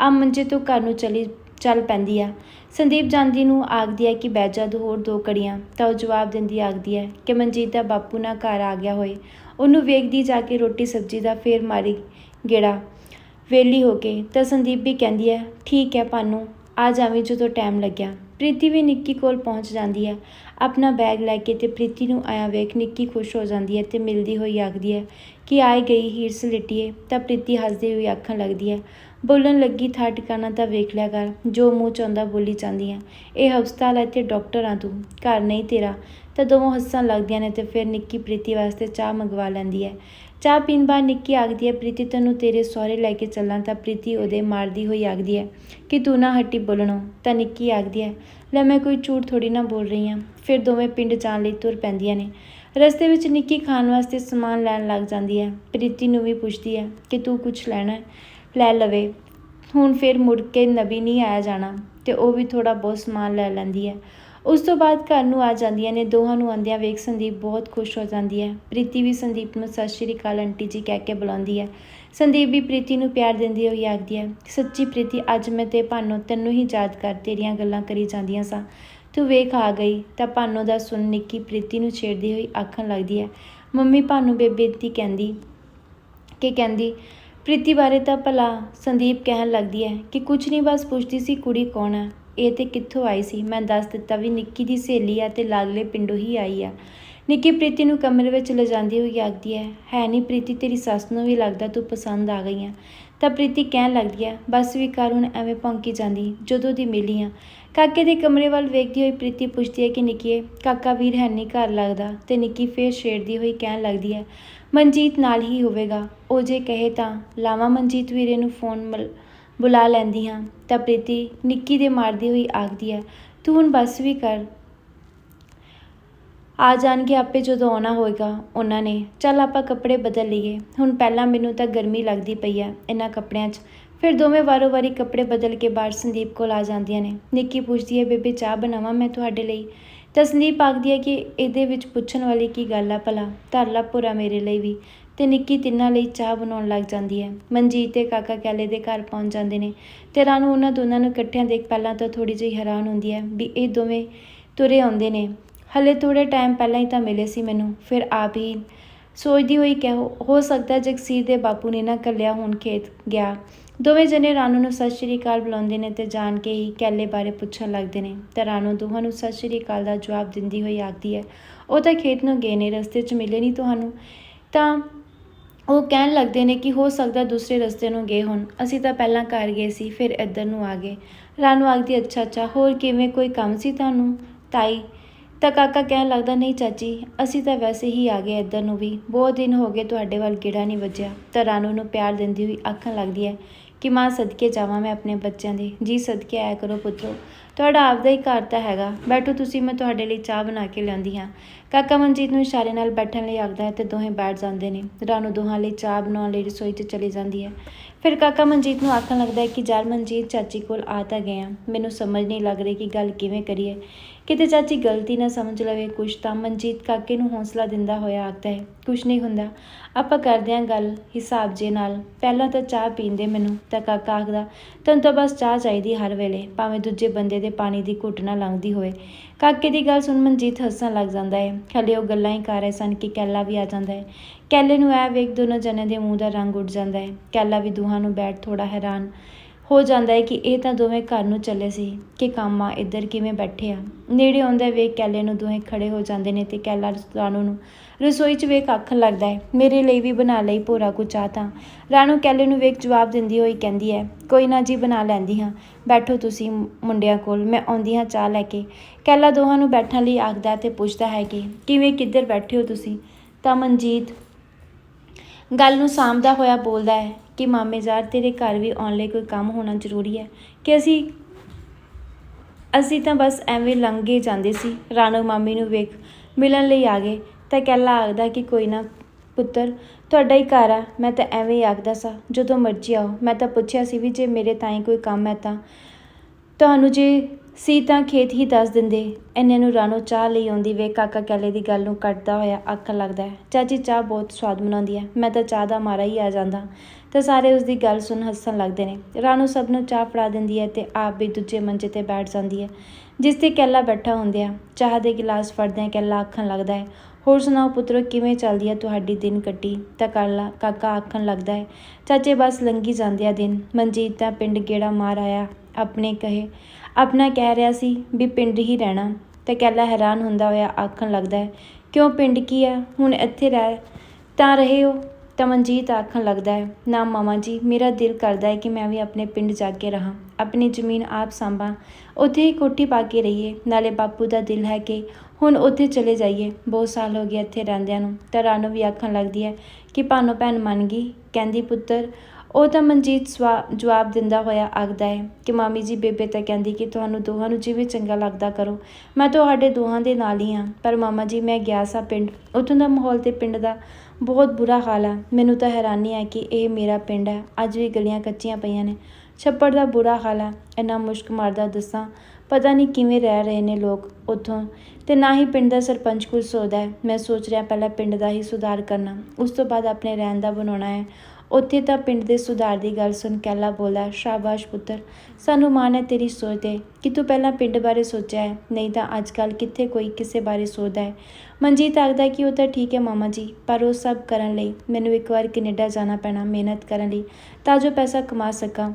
[SPEAKER 1] ਆ ਮੰਜੇ ਤੋਂ ਘਰ ਨੂੰ ਚਲੀ, ਚੱਲ ਪੈਂਦੀ ਆ। ਸੰਦੀਪ ਜਾਂਦੀ ਨੂੰ ਆਖਦੀ ਹੈ ਕਿ ਬਹਿ ਜਾ ਦੋ ਹੋਰ ਦੋ ਕੜੀਆਂ ਤਾਂ ਉਹ ਜਵਾਬ ਦਿੰਦੀ ਆਖਦੀ ਹੈ ਕਿ ਮਨਜੀਤ ਦਾ ਬਾਪੂ ਨਾ ਘਰ ਆ ਗਿਆ ਹੋਏ। ਉਹਨੂੰ ਵੇਖਦੀ ਜਾ ਕੇ ਰੋਟੀ ਸਬਜ਼ੀ ਦਾ ਫੇਰ ਮਾਰੀ ਗੇੜਾ ਵੇਲੀ ਹੋ ਕੇ, ਤਾਂ ਸੰਦੀਪ ਵੀ ਕਹਿੰਦੀ ਹੈ, ਠੀਕ ਹੈ ਭਾਨੂ ਆ ਜਾਵੀਂ ਜਦੋਂ ਟਾਈਮ ਲੱਗਿਆ। ਪ੍ਰੀਤੀ ਵੀ ਨਿੱਕੀ ਕੋਲ ਪਹੁੰਚ ਜਾਂਦੀ ਹੈ। ਆਪਣਾ ਬੈਗ ਲੈ ਕੇ ਤੇ ਪ੍ਰੀਤੀ ਨੂੰ ਆਇਆ ਵੇਖ ਨਿੱਕੀ ਖੁਸ਼ ਹੋ ਜਾਂਦੀ ਹੈ ਤੇ ਮਿਲਦੀ ਹੋਈ ਆਖਦੀ ਹੈ ਕਿ ਆਏ ਗਈ ਹੀਰਸ ਲਿਟੀਏ ਤਾਂ ਪ੍ਰੀਤੀ ਹੱਸਦੀ ਹੋਈ ਆਖਣ ਲੱਗਦੀ ਹੈ। ਬੋਲਣ ਲੱਗੀ ਥਾ ਟਿਕਾਣਾ ਤਾਂ ਵੇਖ ਲਿਆ ਕਰ, ਜੋ ਮੂੰਹ ਚਾਹੁੰਦਾ ਬੋਲੀ ਜਾਂਦੀ ਹੈ। ਇਹ ਹਸਪਤਾਲ ਹੈ ਤੇ ਡਾਕਟਰ ਆ ਤੂੰ, ਘਰ ਨਹੀਂ ਤੇਰਾ। ਤਾਂ ਦੋਵੇਂ ਹੱਸਣ ਲੱਗਦੀਆਂ ਨੇ ਤੇ ਫਿਰ ਨਿੱਕੀ ਪ੍ਰੀਤੀ ਵਾਸਤੇ ਚਾਹ ਮੰਗਵਾ ਲੈਂਦੀ ਹੈ। ਚਾਹ ਪੀਣ ਬਾਅਦ ਨਿੱਕੀ ਆਖਦੀ ਹੈ, ਪ੍ਰੀਤੀ ਤੈਨੂੰ ਤੇਰੇ ਸਹੁਰੇ ਲੈ ਕੇ ਚੱਲਾਂ ਤਾਂ ਪ੍ਰੀਤੀ ਉਹਦੇ ਮਾਰਦੀ ਹੋਈ ਆਖਦੀ ਹੈ। ਕਿ ਤੂੰ ਨਾ ਹੱਟੀ ਬੋਲਣੋਂ ਤਾਂ ਨਿੱਕੀ ਆਖਦੀ ਹੈ। ਲੈ ਮੈਂ ਕੋਈ ਝੂਠ ਥੋੜੀ ਨਾ ਬੋਲ ਰਹੀ ਹਾਂ। ਫਿਰ ਦੋਵੇਂ ਪਿੰਡ ਜਾਣ ਲਈ ਤੁਰ ਪੈਂਦੀਆਂ ਨੇ। ਰਸਤੇ ਵਿੱਚ ਨਿੱਕੀ ਖਾਣ ਵਾਸਤੇ ਸਮਾਨ ਲੈਣ ਲੱਗ ਜਾਂਦੀ ਹੈ। ਪ੍ਰੀਤੀ ਨੂੰ ਵੀ ਪੁੱਛਦੀ ਹੈ ਕਿ ਤੂੰ ਕੁਝ ਲੈਣਾ ਲੈ ਲਵੇ। ਹੁਣ ਫਿਰ ਮੁੜ ਕੇ ਨਬੀ ਨਹੀਂ ਆਇਆ ਜਾਣਾ ਤੇ ਉਹ ਵੀ ਥੋੜਾ ਬਹੁਤ ਸਮਾਨ ਲੈ ਲੈਂਦੀ ਹੈ। ਉਸ ਤੋਂ ਬਾਅਦ ਘਰ ਨੂੰ ਆ ਜਾਂਦੀਆਂ ਨੇ, ਦੋਹਾਂ ਨੂੰ ਆਉਂਦਿਆਂ ਵੇਖ ਸੰਦੀਪ ਬਹੁਤ ਖੁਸ਼ ਹੋ ਜਾਂਦੀ ਹੈ। ਪ੍ਰੀਤੀ ਵੀ ਸੰਦੀਪ ਨੂੰ ਸਤਿ ਸ਼੍ਰੀ ਅਕਾਲ ਆਂਟੀ ਜੀ ਕਹਿ ਕੇ ਬੁਲਾਉਂਦੀ ਹੈ। ਸੰਦੀਪ ਵੀ ਪ੍ਰੀਤੀ ਨੂੰ ਪਿਆਰ ਦਿੰਦੀ ਹੋਈ ਆਖਦੀ ਹੈ, ਸੱਚੀ ਪ੍ਰੀਤੀ, ਅੱਜ ਮੈਂ ਤੇ ਭਾਨੋ ਤੈਨੂੰ ਹੀ ਯਾਦ ਕਰ, ਤੇਰੀਆਂ ਗੱਲਾਂ ਕਰੀ ਜਾਂਦੀਆਂ ਸਾਂ। ਤੂੰ ਵੇਖ ਆ ਗਈ, ਤਾਂ ਭਾਨੋ ਦਾ ਸੁਣ ਨਿੱਕੀ ਪ੍ਰੀਤੀ ਨੂੰ ਛੇੜਦੀ ਹੋਈ ਆਖਣ ਲੱਗਦੀ ਹੈ, ਮੰਮੀ ਭਾਨੋ ਬੇਬੇਤੀ ਕਹਿੰਦੀ, ਕਿ ਕਹਿੰਦੀ, ਪ੍ਰੀਤੀ ਬਾਰੇ ਤਾਂ ਭਲਾ ਸੰਦੀਪ ਕਹਿਣ ਲੱਗਦੀ ਹੈ ਕਿ ਕੁਝ ਨਹੀਂ, ਬਸ ਪੁੱਛਦੀ ਸੀ ਕੁੜੀ ਕੌਣ ਹੈ। ਇਹ ਤੇ ਕਿੱਥੋਂ ਆਈ ਸੀ? ਮੈਂ ਦੱਸ ਦਿੱਤਾ ਵੀ ਨਿੱਕੀ ਦੀ ਸਹੇਲੀ ਆ ਤੇ ਲਾਗਲੇ ਪਿੰਡੋਂ ਹੀ ਆਈ ਆ। ਨਿੱਕੀ ਪ੍ਰੀਤੀ ਨੂੰ ਕਮਰੇ ਵਿੱਚ ਲਿਜਾਂਦੀ ਹੋਈ ਆਖਦੀ ਹੈ ਹੈ ਨਹੀਂ ਪ੍ਰੀਤੀ, ਤੇਰੀ ਸੱਸ ਨੂੰ ਵੀ ਲੱਗਦਾ ਤੂੰ ਪਸੰਦ ਆ ਗਈ ਆ। ਤਾਂ ਪ੍ਰੀਤੀ ਕਹਿਣ ਲੱਗਦੀ ਹੈ, ਬਸ ਵੀ ਕਰ, ਹੁਣ ਐਵੇਂ ਭੌਂਕੀ ਜਾਂਦੀ, ਜਦੋਂ ਦੀ ਮਿਲੀ ਆ। ਕਾਕੇ ਦੇ ਕਮਰੇ ਵੱਲ ਵੇਖਦੀ ਹੋਈ ਪ੍ਰੀਤੀ ਪੁੱਛਦੀ ਹੈ ਕਿ ਨਿੱਕੀਏ, ਕਾਕਾ ਵੀਰ ਹੈ ਨਹੀਂ ਘਰ ਲੱਗਦਾ? ਤੇ ਨਿੱਕੀ ਫੇਰ ਛੇੜਦੀ ਹੋਈ ਕਹਿਣ ਲੱਗਦੀ ਹੈ, ਮਨਜੀਤ ਨਾਲ ਹੀ ਹੋਵੇਗਾ। ਉਹ ਜੇ ਕਹੇ ਤਾਂ, ਲਾਵਾਂ ਮਨਜੀਤ ਵੀਰੇ ਨੂੰ ਫੋਨ ਮਲ- ਬੁਲਾ ਲੈਂਦੀ ਹਾਂ। ਤਾਂ ਪ੍ਰੀਤੀ ਨਿੱਕੀ ਦੇ ਮਾਰਦੀ ਹੋਈ ਆਖਦੀ ਹੈ, ਤੂੰ ਹੁਣ ਬਸ ਵੀ ਕਰ। ਆ ਜਾਣਗੇ ਆਪੇ ਜਦੋਂ ਆਉਣਾ ਹੋਏਗਾ ਉਹਨਾਂ ਨੇ। ਚੱਲ ਆਪਾਂ ਕੱਪੜੇ ਬਦਲ ਲਈਏ। ਹੁਣ ਪਹਿਲਾਂ ਮੈਨੂੰ ਤਾਂ ਗਰਮੀ ਲੱਗਦੀ ਪਈ ਆ ਇਹਨਾਂ ਕੱਪੜਿਆਂ 'ਚ। ਫਿਰ ਦੋਵੇਂ ਵਾਰੋ-ਵਾਰੀ ਕੱਪੜੇ ਬਦਲ ਕੇ ਬਾਹਰ ਸੰਦੀਪ ਕੋਲ ਆ ਜਾਂਦੀਆਂ ਨੇ। ਨਿੱਕੀ ਪੁੱਛਦੀ ਹੈ, ਬੇਬੇ, ਚਾਹ ਬਣਾਵਾਂ ਮੈਂ ਤੁਹਾਡੇ ਲਈ? ਤਾਂ ਸੰਦੀਪ ਆਖਦੀ ਹੈ ਕਿ ਇਹਦੇ ਵਿੱਚ ਪੁੱਛਣ ਵਾਲੀ ਕੀ ਗੱਲ ਆ ਭਲਾ? ਧਰ ਲਾ ਭੋਰਾ ਮੇਰੇ ਲਈ ਵੀ। ਤੇ ਨਿੱਕੀ ਤਿੰਨਾਂ ਲਈ ਚਾਹ ਬਣਾਉਣ ਲੱਗ ਜਾਂਦੀ ਹੈ। ਮਨਜੀਤ ਤੇ ਕਾਕਾ ਕੈਲੇ ਦੇ ਘਰ ਪਹੁੰਚ ਜਾਂਦੇ ਨੇ ਤੇ ਰਾਣੂ ਉਹਨਾਂ ਦੋਨਾਂ ਨੂੰ ਇਕੱਠਿਆਂ ਦੇਖ ਪਹਿਲਾਂ ਤਾਂ ਥੋੜੀ ਜਿਹੀ ਹੈਰਾਨ ਹੁੰਦੀ ਹੈ ਵੀ ਇਹ ਦੋਵੇਂ ਤੁਰੇ ਆਉਂਦੇ ਨੇ। ਹਲੇ ਥੋੜੇ ਟਾਈਮ ਪਹਿਲਾਂ ਹੀ ਤਾਂ ਮਿਲੇ ਸੀ ਮੈਨੂੰ, ਫਿਰ ਆਪ ਹੀ ਸੋਚਦੀ ਹੋਈ ਕਿ ਹੋ ਸਕਦਾ ਜਗਸੀਰ ਦੇ ਬਾਪੂ ਨੇ ਨਾ ਕੱਲਿਆ ਹੁਣ ਖੇਤ ਗਿਆ। ਦੋਵੇਂ ਜਣੇ ਰਾਣੂ ਨੂੰ ਸਤਿ ਸ਼੍ਰੀ ਅਕਾਲ ਬੁਲਾਉਂਦੇ ਨੇ ਤੇ ਜਾਣ ਕੇ ਹੀ ਕੈਲੇ ਬਾਰੇ ਪੁੱਛਣ ਲੱਗਦੇ ਨੇ। ਤਾਂ ਰਾਣੂ ਦੋਹਾਂ ਨੂੰ ਸਤਿ ਸ਼੍ਰੀ ਅਕਾਲ ਦਾ ਜਵਾਬ ਦਿੰਦੀ ਹੋਈ ਆਖਦੀ ਹੈ, ਉਹ ਤਾਂ ਖੇਤ ਨੂੰ ਗਏ ਨੇ, ਰਸਤੇ 'ਚ ਮਿਲੇ ਨਹੀਂ ਤੁਹਾਨੂੰ? ਤਾਂ ਉਹ ਕਹਿਣ ਲੱਗਦੇ ਨੇ ਕਿ ਹੋ ਸਕਦਾ ਦੂਸਰੇ ਰਸਤੇ ਨੂੰ ਗਏ ਹੋਣ। ਅਸੀਂ ਤਾਂ ਪਹਿਲਾਂ ਘਰ ਗਏ ਸੀ, ਫਿਰ ਇੱਧਰ ਨੂੰ ਆ ਗਏ। ਰਾਣੂ ਆਖਦੀ, ਅੱਛਾ ਅੱਛਾ, ਹੋਰ ਕਿਵੇਂ? ਕੋਈ ਕੰਮ ਸੀ ਤੁਹਾਨੂੰ? ਤਾਈ, ਤਾਂ ਕਾਕਾ ਕਹਿਣ ਲੱਗਦਾ, ਨਹੀਂ, ਚਾਚੀ, ਅਸੀਂ ਤਾਂ ਵੈਸੇ ਹੀ ਆ ਗਏ ਇੱਧਰ ਨੂੰ ਵੀ। ਬਹੁਤ ਦਿਨ ਹੋ ਗਏ ਤੁਹਾਡੇ ਵੱਲ ਕਿਹੜਾ ਨਹੀਂ ਵੱਜਿਆ ਤਾਂ ਰਾਣੂ ਨੂੰ ਪਿਆਰ ਦਿੰਦੀ ਹੋਈ ਆਖਣ ਲੱਗਦੀ ਹੈ ਕਿ ਮਾਂ ਸਦਕੇ ਜਾਵਾਂ ਮੈਂ ਆਪਣੇ ਬੱਚਿਆਂ ਦੇ। ਜੀ, ਸਦਕੇ ਆਇਆ ਕਰੋ ਪੁੱਤਰੋ। ਤੁਹਾਡਾ ਆਪਦਾ ਹੀ ਘਰ ਤਾਂ ਹੈਗਾ। ਬੈਠੋ ਤੁਸੀਂ, ਮੈਂ ਤੁਹਾਡੇ ਲਈ ਚਾਹ ਬਣਾ ਕੇ ਲਿਆਂਦੀ ਹਾਂ। ਕਾਕਾ ਮਨਜੀਤ ਨੂੰ ਇਸ਼ਾਰੇ ਨਾਲ ਬੈਠਣ ਲਈ ਆਖਦਾ ਹੈ ਤੇ ਦੋਹੇ ਬੈਠ ਜਾਂਦੇ ਨੇ। ਰਾਣੂ ਦੋਹਾਂ ਲਈ ਚਾਹ ਬਣਾਉਣ ਲਈ ਰਸੋਈ 'ਚ ਚਲੀ ਜਾਂਦੀ ਹੈ। ਫਿਰ ਕਾਕਾ ਮਨਜੀਤ ਨੂੰ ਆਖਣ ਲੱਗਦਾ ਹੈ ਕਿ ਯਾਰ ਮਨਜੀਤ ਚਾਚੀ ਕੋਲ ਆ ਤਾਂ ਗਏ ਆ ਮੈਨੂੰ ਸਮਝ ਨਹੀਂ ਲੱਗ ਰਹੀ ਕਿ ਗੱਲ ਕਿਵੇਂ ਕਰੀਏ। ਕਿਤੇ ਚਾਚੀ ਗਲਤੀ ਨਾ ਸਮਝ ਲਵੇ ਕੁਛ ਤਾਂ ਮਨਜੀਤ ਕਾਕੇ ਨੂੰ ਹੌਸਲਾ ਦਿੰਦਾ ਹੋਇਆ ਆਖਦਾ ਹੈ, ਕੁਛ ਨਹੀਂ ਹੁੰਦਾ। ਆਪਾਂ ਕਰਦੇ ਹਾਂ ਗੱਲ ਹਿਸਾਬ ਜੇ ਨਾਲ। ਪਹਿਲਾਂ ਤਾਂ ਚਾਹ ਪੀਂਦੇ ਮੈਨੂੰ, ਤਾਂ ਕਾਕਾ ਆਖਦਾ, ਤੈਨੂੰ ਤਾਂ ਬਸ ਚਾਹ ਚਾਹੀਦੀ ਹਰ ਵੇਲੇ, ਭਾਵੇਂ ਦੂਜੇ ਬੰਦੇ ਦੇ ਪਾਣੀ ਦੀ ਘੁੱਟ ਨਾ ਲੰਘਦੀ ਹੋਵੇ। ਕਾਕੇ ਦੀ ਗੱਲ ਸੁਣ ਮਨਜੀਤ ਹੱਸਣ ਲੱਗ ਜਾਂਦਾ ਹੈ। ਹਲੇ ਉਹ ਗੱਲਾਂ ਹੀ ਕਰ ਰਹੇ ਸਨ ਕਿ ਕੈਲਾ ਵੀ ਆ ਜਾਂਦਾ ਹੈ। ਕੈਲੇ ਨੂੰ ਐ ਵੇਖ ਦੋਨੋਂ ਜਣੇ ਦੇ ਮੂੰਹ ਦਾ ਰੰਗ ਉੱਡ ਜਾਂਦਾ ਹੈ। ਕੈਲਾ ਵੀ ਦੋਹਾਂ ਨੂੰ ਬੈਠ ਥੋੜਾ ਹੈਰਾਨ ਹੋ ਜਾਂਦਾ ਹੈ ਕਿ ਇਹ ਤਾਂ ਦੋਵੇਂ ਘਰ ਨੂੰ ਚੱਲੇ ਸੀ ਕਿ ਕੰਮ ਆ, ਇੱਧਰ ਕਿਵੇਂ ਬੈਠੇ ਆ। ਨੇੜੇ ਆਉਂਦਾ ਵੇਖ ਕੈਲੇ ਨੂੰ ਦੋਵੇਂ ਖੜੇ ਹੋ ਜਾਂਦੇ ਨੇ ਤੇ ਕੈਲਾ ਰਾਣੂ ਨੂੰ ਰਸੋਈ 'ਚ ਵੇਖ ਆਖਣ ਲੱਗਦਾ ਹੈ, ਮੇਰੇ ਲਈ ਵੀ ਬਣਾ ਲਈ ਭੋਰਾ ਕੁ ਚਾਹ ਤਾਂ। ਰਾਣੂ ਕੈਲੇ ਨੂੰ ਵੇਖ ਜਵਾਬ ਦਿੰਦੀ ਹੋਈ ਕਹਿੰਦੀ ਹੈ, ਕੋਈ ਨਾ ਜੀ ਬਣਾ ਲੈਂਦੀ ਹਾਂ। ਬੈਠੋ ਤੁਸੀਂ ਮੁੰਡਿਆਂ ਕੋਲ, ਮੈਂ ਆਉਂਦੀ ਹਾਂ ਚਾਹ ਲੈ ਕੇ। ਕੈਲਾ ਦੋਹਾਂ ਨੂੰ ਬੈਠਣ ਲਈ ਆਖਦਾ ਤੇ ਪੁੱਛਦਾ ਹੈ ਕਿ, ਕਿਵੇਂ, ਕਿੱਧਰ ਬੈਠੇ ਹੋ ਤੁਸੀਂ? ਤਾਂ ਮਨਜੀਤ ਗੱਲ ਨੂੰ ਸਾਂਭਦਾ ਹੋਇਆ ਬੋਲਦਾ ਹੈ ਕਿ ਮਾਮੇ ਜ਼ਾਰ ਤੇਰੇ ਘਰ ਵੀ ਆਉਣ ਲਈ ਕੋਈ ਕੰਮ ਹੋਣਾ ਜ਼ਰੂਰੀ ਹੈ। ਕਿ ਅਸੀਂ ਅਸੀਂ ਤਾਂ ਬਸ ਐਵੇਂ ਲੰਘੇ ਜਾਂਦੇ ਸੀ। ਰਾਣੋ ਮਾਮੀ ਨੂੰ ਵੇਖ, ਮਿਲਣ ਲਈ ਆ ਗਏ। ਤਾਂ ਕਹਿਲਾ ਆਖਦਾ ਕਿ ਕੋਈ ਨਾ ਪੁੱਤਰ, ਤੁਹਾਡਾ ਹੀ ਘਰ ਆ। ਮੈਂ ਤਾਂ ਐਵੇਂ ਹੀ ਆਖਦਾ ਸਾਂ, ਜਦੋਂ ਮਰਜ਼ੀ ਆਓ। ਮੈਂ ਤਾਂ ਪੁੱਛਿਆ ਸੀ ਵੀ ਜੇ ਮੇਰੇ ਤਾਈਂ ਕੋਈ ਕੰਮ ਹੈ ਤਾਂ। ਤੁਹਾਨੂੰ ਜੇ ਸੀ ਤਾਂ ਖੇਤ ਹੀ ਦੱਸ ਦਿੰਦੇ। ਇੰਨੇ ਨੂੰ ਰਾਣੋ ਚਾਹ ਲਈ ਆਉਂਦੀ ਵੇ ਕਾਕਾ ਕੈਲੇ ਦੀ ਗੱਲ ਨੂੰ ਕੱਟਦਾ ਹੋਇਆ ਆਖਣ ਲੱਗਦਾ ਹੈ। ਚਾਚੀ ਚਾਹ ਬਹੁਤ ਸਵਾਦ ਬਣਾਉਂਦੀ ਹੈ। ਮੈਂ ਤਾਂ ਚਾਹ ਦਾ ਮਾਰਾ ਹੀ ਆ ਜਾਂਦਾ। ਤਾਂ ਸਾਰੇ ਉਸ ਦੀ ਗੱਲ ਸੁਣ ਹੱਸਣ ਲੱਗਦੇ ਨੇ। ਰਾਣੋ ਸਭ ਨੂੰ ਚਾਹ ਫੜਾ ਦਿੰਦੀ ਹੈ ਤੇ ਆਪ ਵੀ ਦੂਜੇ ਮੰਜੇ ਤੇ ਬੈਠ ਜਾਂਦੀ ਹੈ, ਜਿਸ ਤੇ ਕੈਲਾ ਬੈਠਾ ਹੁੰਦਿਆ ਚਾਹ ਦੇ ਗਿਲਾਸ ਫੜਦਿਆਂ ਕੈਲਾ ਆਖਣ ਲੱਗਦਾ ਹੈ, ਹੋਰ ਸੁਣਾਓ ਪੁੱਤਰੋ, ਕਿਵੇਂ ਚੱਲਦੀ ਹੈ ਤੁਹਾਡੀ ਦਿਨ ਕੱਟੀ? ਤਾਂ ਕਾਲਾ ਕਾਕਾ ਆਖਣ ਲੱਗਦਾ ਹੈ, ਚਾਚੇ ਬਸ ਲੰਗੀ ਜਾਂਦੇ ਆ ਦਿਨ। ਮਨਜੀਤ ਤਾਂ ਪਿੰਡ ਗੇੜਾ ਮਾਰ ਆਇਆ, ਆਪਣੇ ਕਹੇ, ਆਪਣਾ ਕਹਿ ਰਿਹਾ ਸੀ ਵੀ ਪਿੰਡ ਹੀ ਰਹਿਣਾ। ਤਾਂ ਕੈਲਾ ਹੈਰਾਨ ਹੁੰਦਾ ਹੋਇਆ ਆਖਣ ਲੱਗਦਾ ਹੈ, ਕਿਉਂ ਪਿੰਡ ਕੀ ਹੈ? ਹੁਣ ਇੱਥੇ ਰਹਿ ਤਾਂ ਰਹੇ ਹੋ? ਤਾਂ ਮਨਜੀਤ ਆਖਣ ਲੱਗਦਾ ਹੈ, ਨਾ ਮਾਮਾ ਜੀ, ਮੇਰਾ ਦਿਲ ਕਰਦਾ ਹੈ ਕਿ ਮੈਂ ਵੀ ਆਪਣੇ ਪਿੰਡ ਜਾ ਕੇ ਰਹਾ। ਆਪਣੀ ਜ਼ਮੀਨ ਆਪ ਸੰਭਾਂ। ਉੱਥੇ ਹੀ ਕੋਠੀ ਪਾ ਕੇ ਰਹੀਏ। ਨਾਲੇ ਬਾਪੂ ਦਾ ਦਿਲ ਹੈ ਕਿ ਹੁਣ ਉੱਥੇ ਚਲੇ ਜਾਈਏ। ਬਹੁਤ ਸਾਲ ਹੋ ਗਏ ਇੱਥੇ ਰਹਿੰਦਿਆਂ ਨੂੰ। ਤਾਂ ਰਾਣੋ ਵੀ ਆਖਣ ਲੱਗਦੀ ਹੈ ਕਿ ਭਾਨੋ ਭੈਣ ਮੰਨ ਗਈ। ਕਹਿੰਦੀ, ਪੁੱਤਰ, ਉਹ ਤਾਂ ਮਨਜੀਤ ਸਵਾ ਜਵਾਬ ਦਿੰਦਾ ਹੋਇਆ ਆਖਦਾ ਹੈ ਕਿ ਮਾਮੀ ਜੀ, ਬੇਬੇ ਤਾਂ ਕਹਿੰਦੀ ਕਿ ਤੁਹਾਨੂੰ ਦੋਹਾਂ ਨੂੰ ਜਿਵੇਂ ਚੰਗਾ ਲੱਗਦਾ ਕਰੋ। ਮੈਂ ਤੁਹਾਡੇ ਦੋਹਾਂ ਦੇ ਨਾਲ ਹੀ ਹਾਂ। ਪਰ ਮਾਮਾ ਜੀ, ਮੈਂ ਗਿਆ ਸਾਂ ਪਿੰਡ। ਉੱਥੋਂ ਦਾ ਮਾਹੌਲ ਤੇ ਪਿੰਡ ਦਾ ਬਹੁਤ ਬੁਰਾ ਹਾਲ ਹੈ ਮੈਨੂੰ ਤਾਂ ਹੈਰਾਨੀ ਹੈ ਕਿ ਇਹ ਮੇਰਾ ਪਿੰਡ ਹੈ ਅੱਜ ਵੀ ਗਲੀਆਂ ਕੱਚੀਆਂ ਪਈਆਂ ਨੇ। ਛੱਪੜ ਦਾ ਬੁਰਾ ਹਾਲ ਹੈ ਇੰਨਾ ਮੁਸ਼ਕ ਮਾਰਦਾ ਦੱਸਾਂ। ਪਤਾ ਨਹੀਂ ਕਿਵੇਂ ਰਹਿ ਰਹੇ ਨੇ ਲੋਕ ਉੱਥੋਂ। ਤੇ ਨਾ ਹੀ ਪਿੰਡ ਦਾ ਸਰਪੰਚ ਕੁਝ ਸੋਚਦਾ ਹੈ। ਮੈਂ ਸੋਚ ਰਿਹਾ ਪਹਿਲਾਂ ਪਿੰਡ ਦਾ ਹੀ ਸੁਧਾਰ ਕਰਨਾ। ਉਸ ਤੋਂ ਬਾਅਦ ਆਪਣੇ ਰਹਿਣ ਦਾ ਬਣਾਉਣਾ ਹੈ। ਉੱਥੇ ਤਾਂ ਪਿੰਡ ਦੇ ਸੁਧਾਰ ਦੀ ਗੱਲ ਸੁਣ ਕੈਲਾ ਬੋਲਾ ਸ਼ਾਬਾਸ਼ ਪੁੱਤਰ, ਸਾਨੂੰ ਮਾਣ ਹੈ ਤੇਰੀ ਸੋਚ ਤੇ। ਕਿ ਤੂੰ ਪਹਿਲਾਂ ਪਿੰਡ ਬਾਰੇ ਸੋਚਿਆ ਹੈ? ਨਹੀਂ ਤਾਂ ਅੱਜ ਕੱਲ ਕਿੱਥੇ ਕੋਈ ਕਿਸੇ ਬਾਰੇ ਸੋਚਦਾ ਹੈ? ਮਨਜੀਤ ਆਖਦਾ ਕਿ ਉਹ ਤਾਂ ਠੀਕ ਹੈ ਮਾਮਾ ਜੀ, ਪਰ ਉਹ ਸਭ ਕਰਨ ਲਈ ਮੈਨੂੰ ਇੱਕ ਵਾਰ ਕੈਨੇਡਾ ਜਾਣਾ ਪੈਣਾ ਮਿਹਨਤ ਕਰਨ ਲਈ ਤਾਂ ਜੋ ਪੈਸਾ ਕਮਾ ਸਕਾਂ।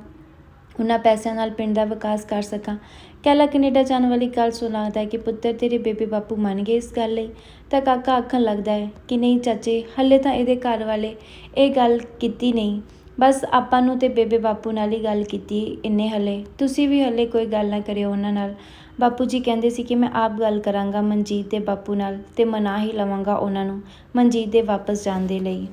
[SPEAKER 1] ਉਹਨਾਂ ਪੈਸਿਆਂ ਨਾਲ ਪਿੰਡ ਦਾ ਵਿਕਾਸ ਕਰ ਸਕਾਂ। ਕੈਲਾ ਕੈਨੇਡਾ ਜਾਣ ਵਾਲੀ ਗੱਲ ਸੁਣਾਉਂਦਾ ਹੈ ਕਿ ਪੁੱਤਰ ਤੇਰੇ ਬੇਬੇ ਬਾਪੂ ਮੰਨ ਗਏ ਇਸ ਗੱਲ ਲਈ। ਤਾਂ ਕਾਕਾ ਆਖਣ ਲੱਗਦਾ ਹੈ ਕਿ ਨਹੀਂ ਚਾਚੇ, ਹੱਲੇ ਤਾਂ ਇਹਦੇ ਘਰ ਵਾਲੇ ਇਹ ਗੱਲ ਕੀਤੀ ਨਹੀਂ। ਬਸ ਆਪਾਂ ਨੂੰ ਤੇ ਬੇਬੇ ਬਾਪੂ ਨਾਲ ਹੀ ਗੱਲ ਕੀਤੀ ਇੰਨੇ ਹਲੇ। ਤੁਸੀਂ ਵੀ ਹਲੇ ਕੋਈ ਗੱਲ ਨਾ ਕਰਿਓ ਉਹਨਾਂ ਨਾਲ। ਬਾਪੂ ਜੀ ਕਹਿੰਦੇ ਸੀ ਕਿ ਮੈਂ ਆਪ ਗੱਲ ਕਰਾਂਗਾ ਮਨਜੀਤ ਦੇ ਬਾਪੂ ਨਾਲ ਤੇ ਮਨਾ ਹੀ ਲਵਾਂਗਾ ਉਹਨਾਂ ਨੂੰ ਮਨਜੀਤ ਦੇ ਵਾਪਸ ਜਾਣ ਦੇ ਲਈ।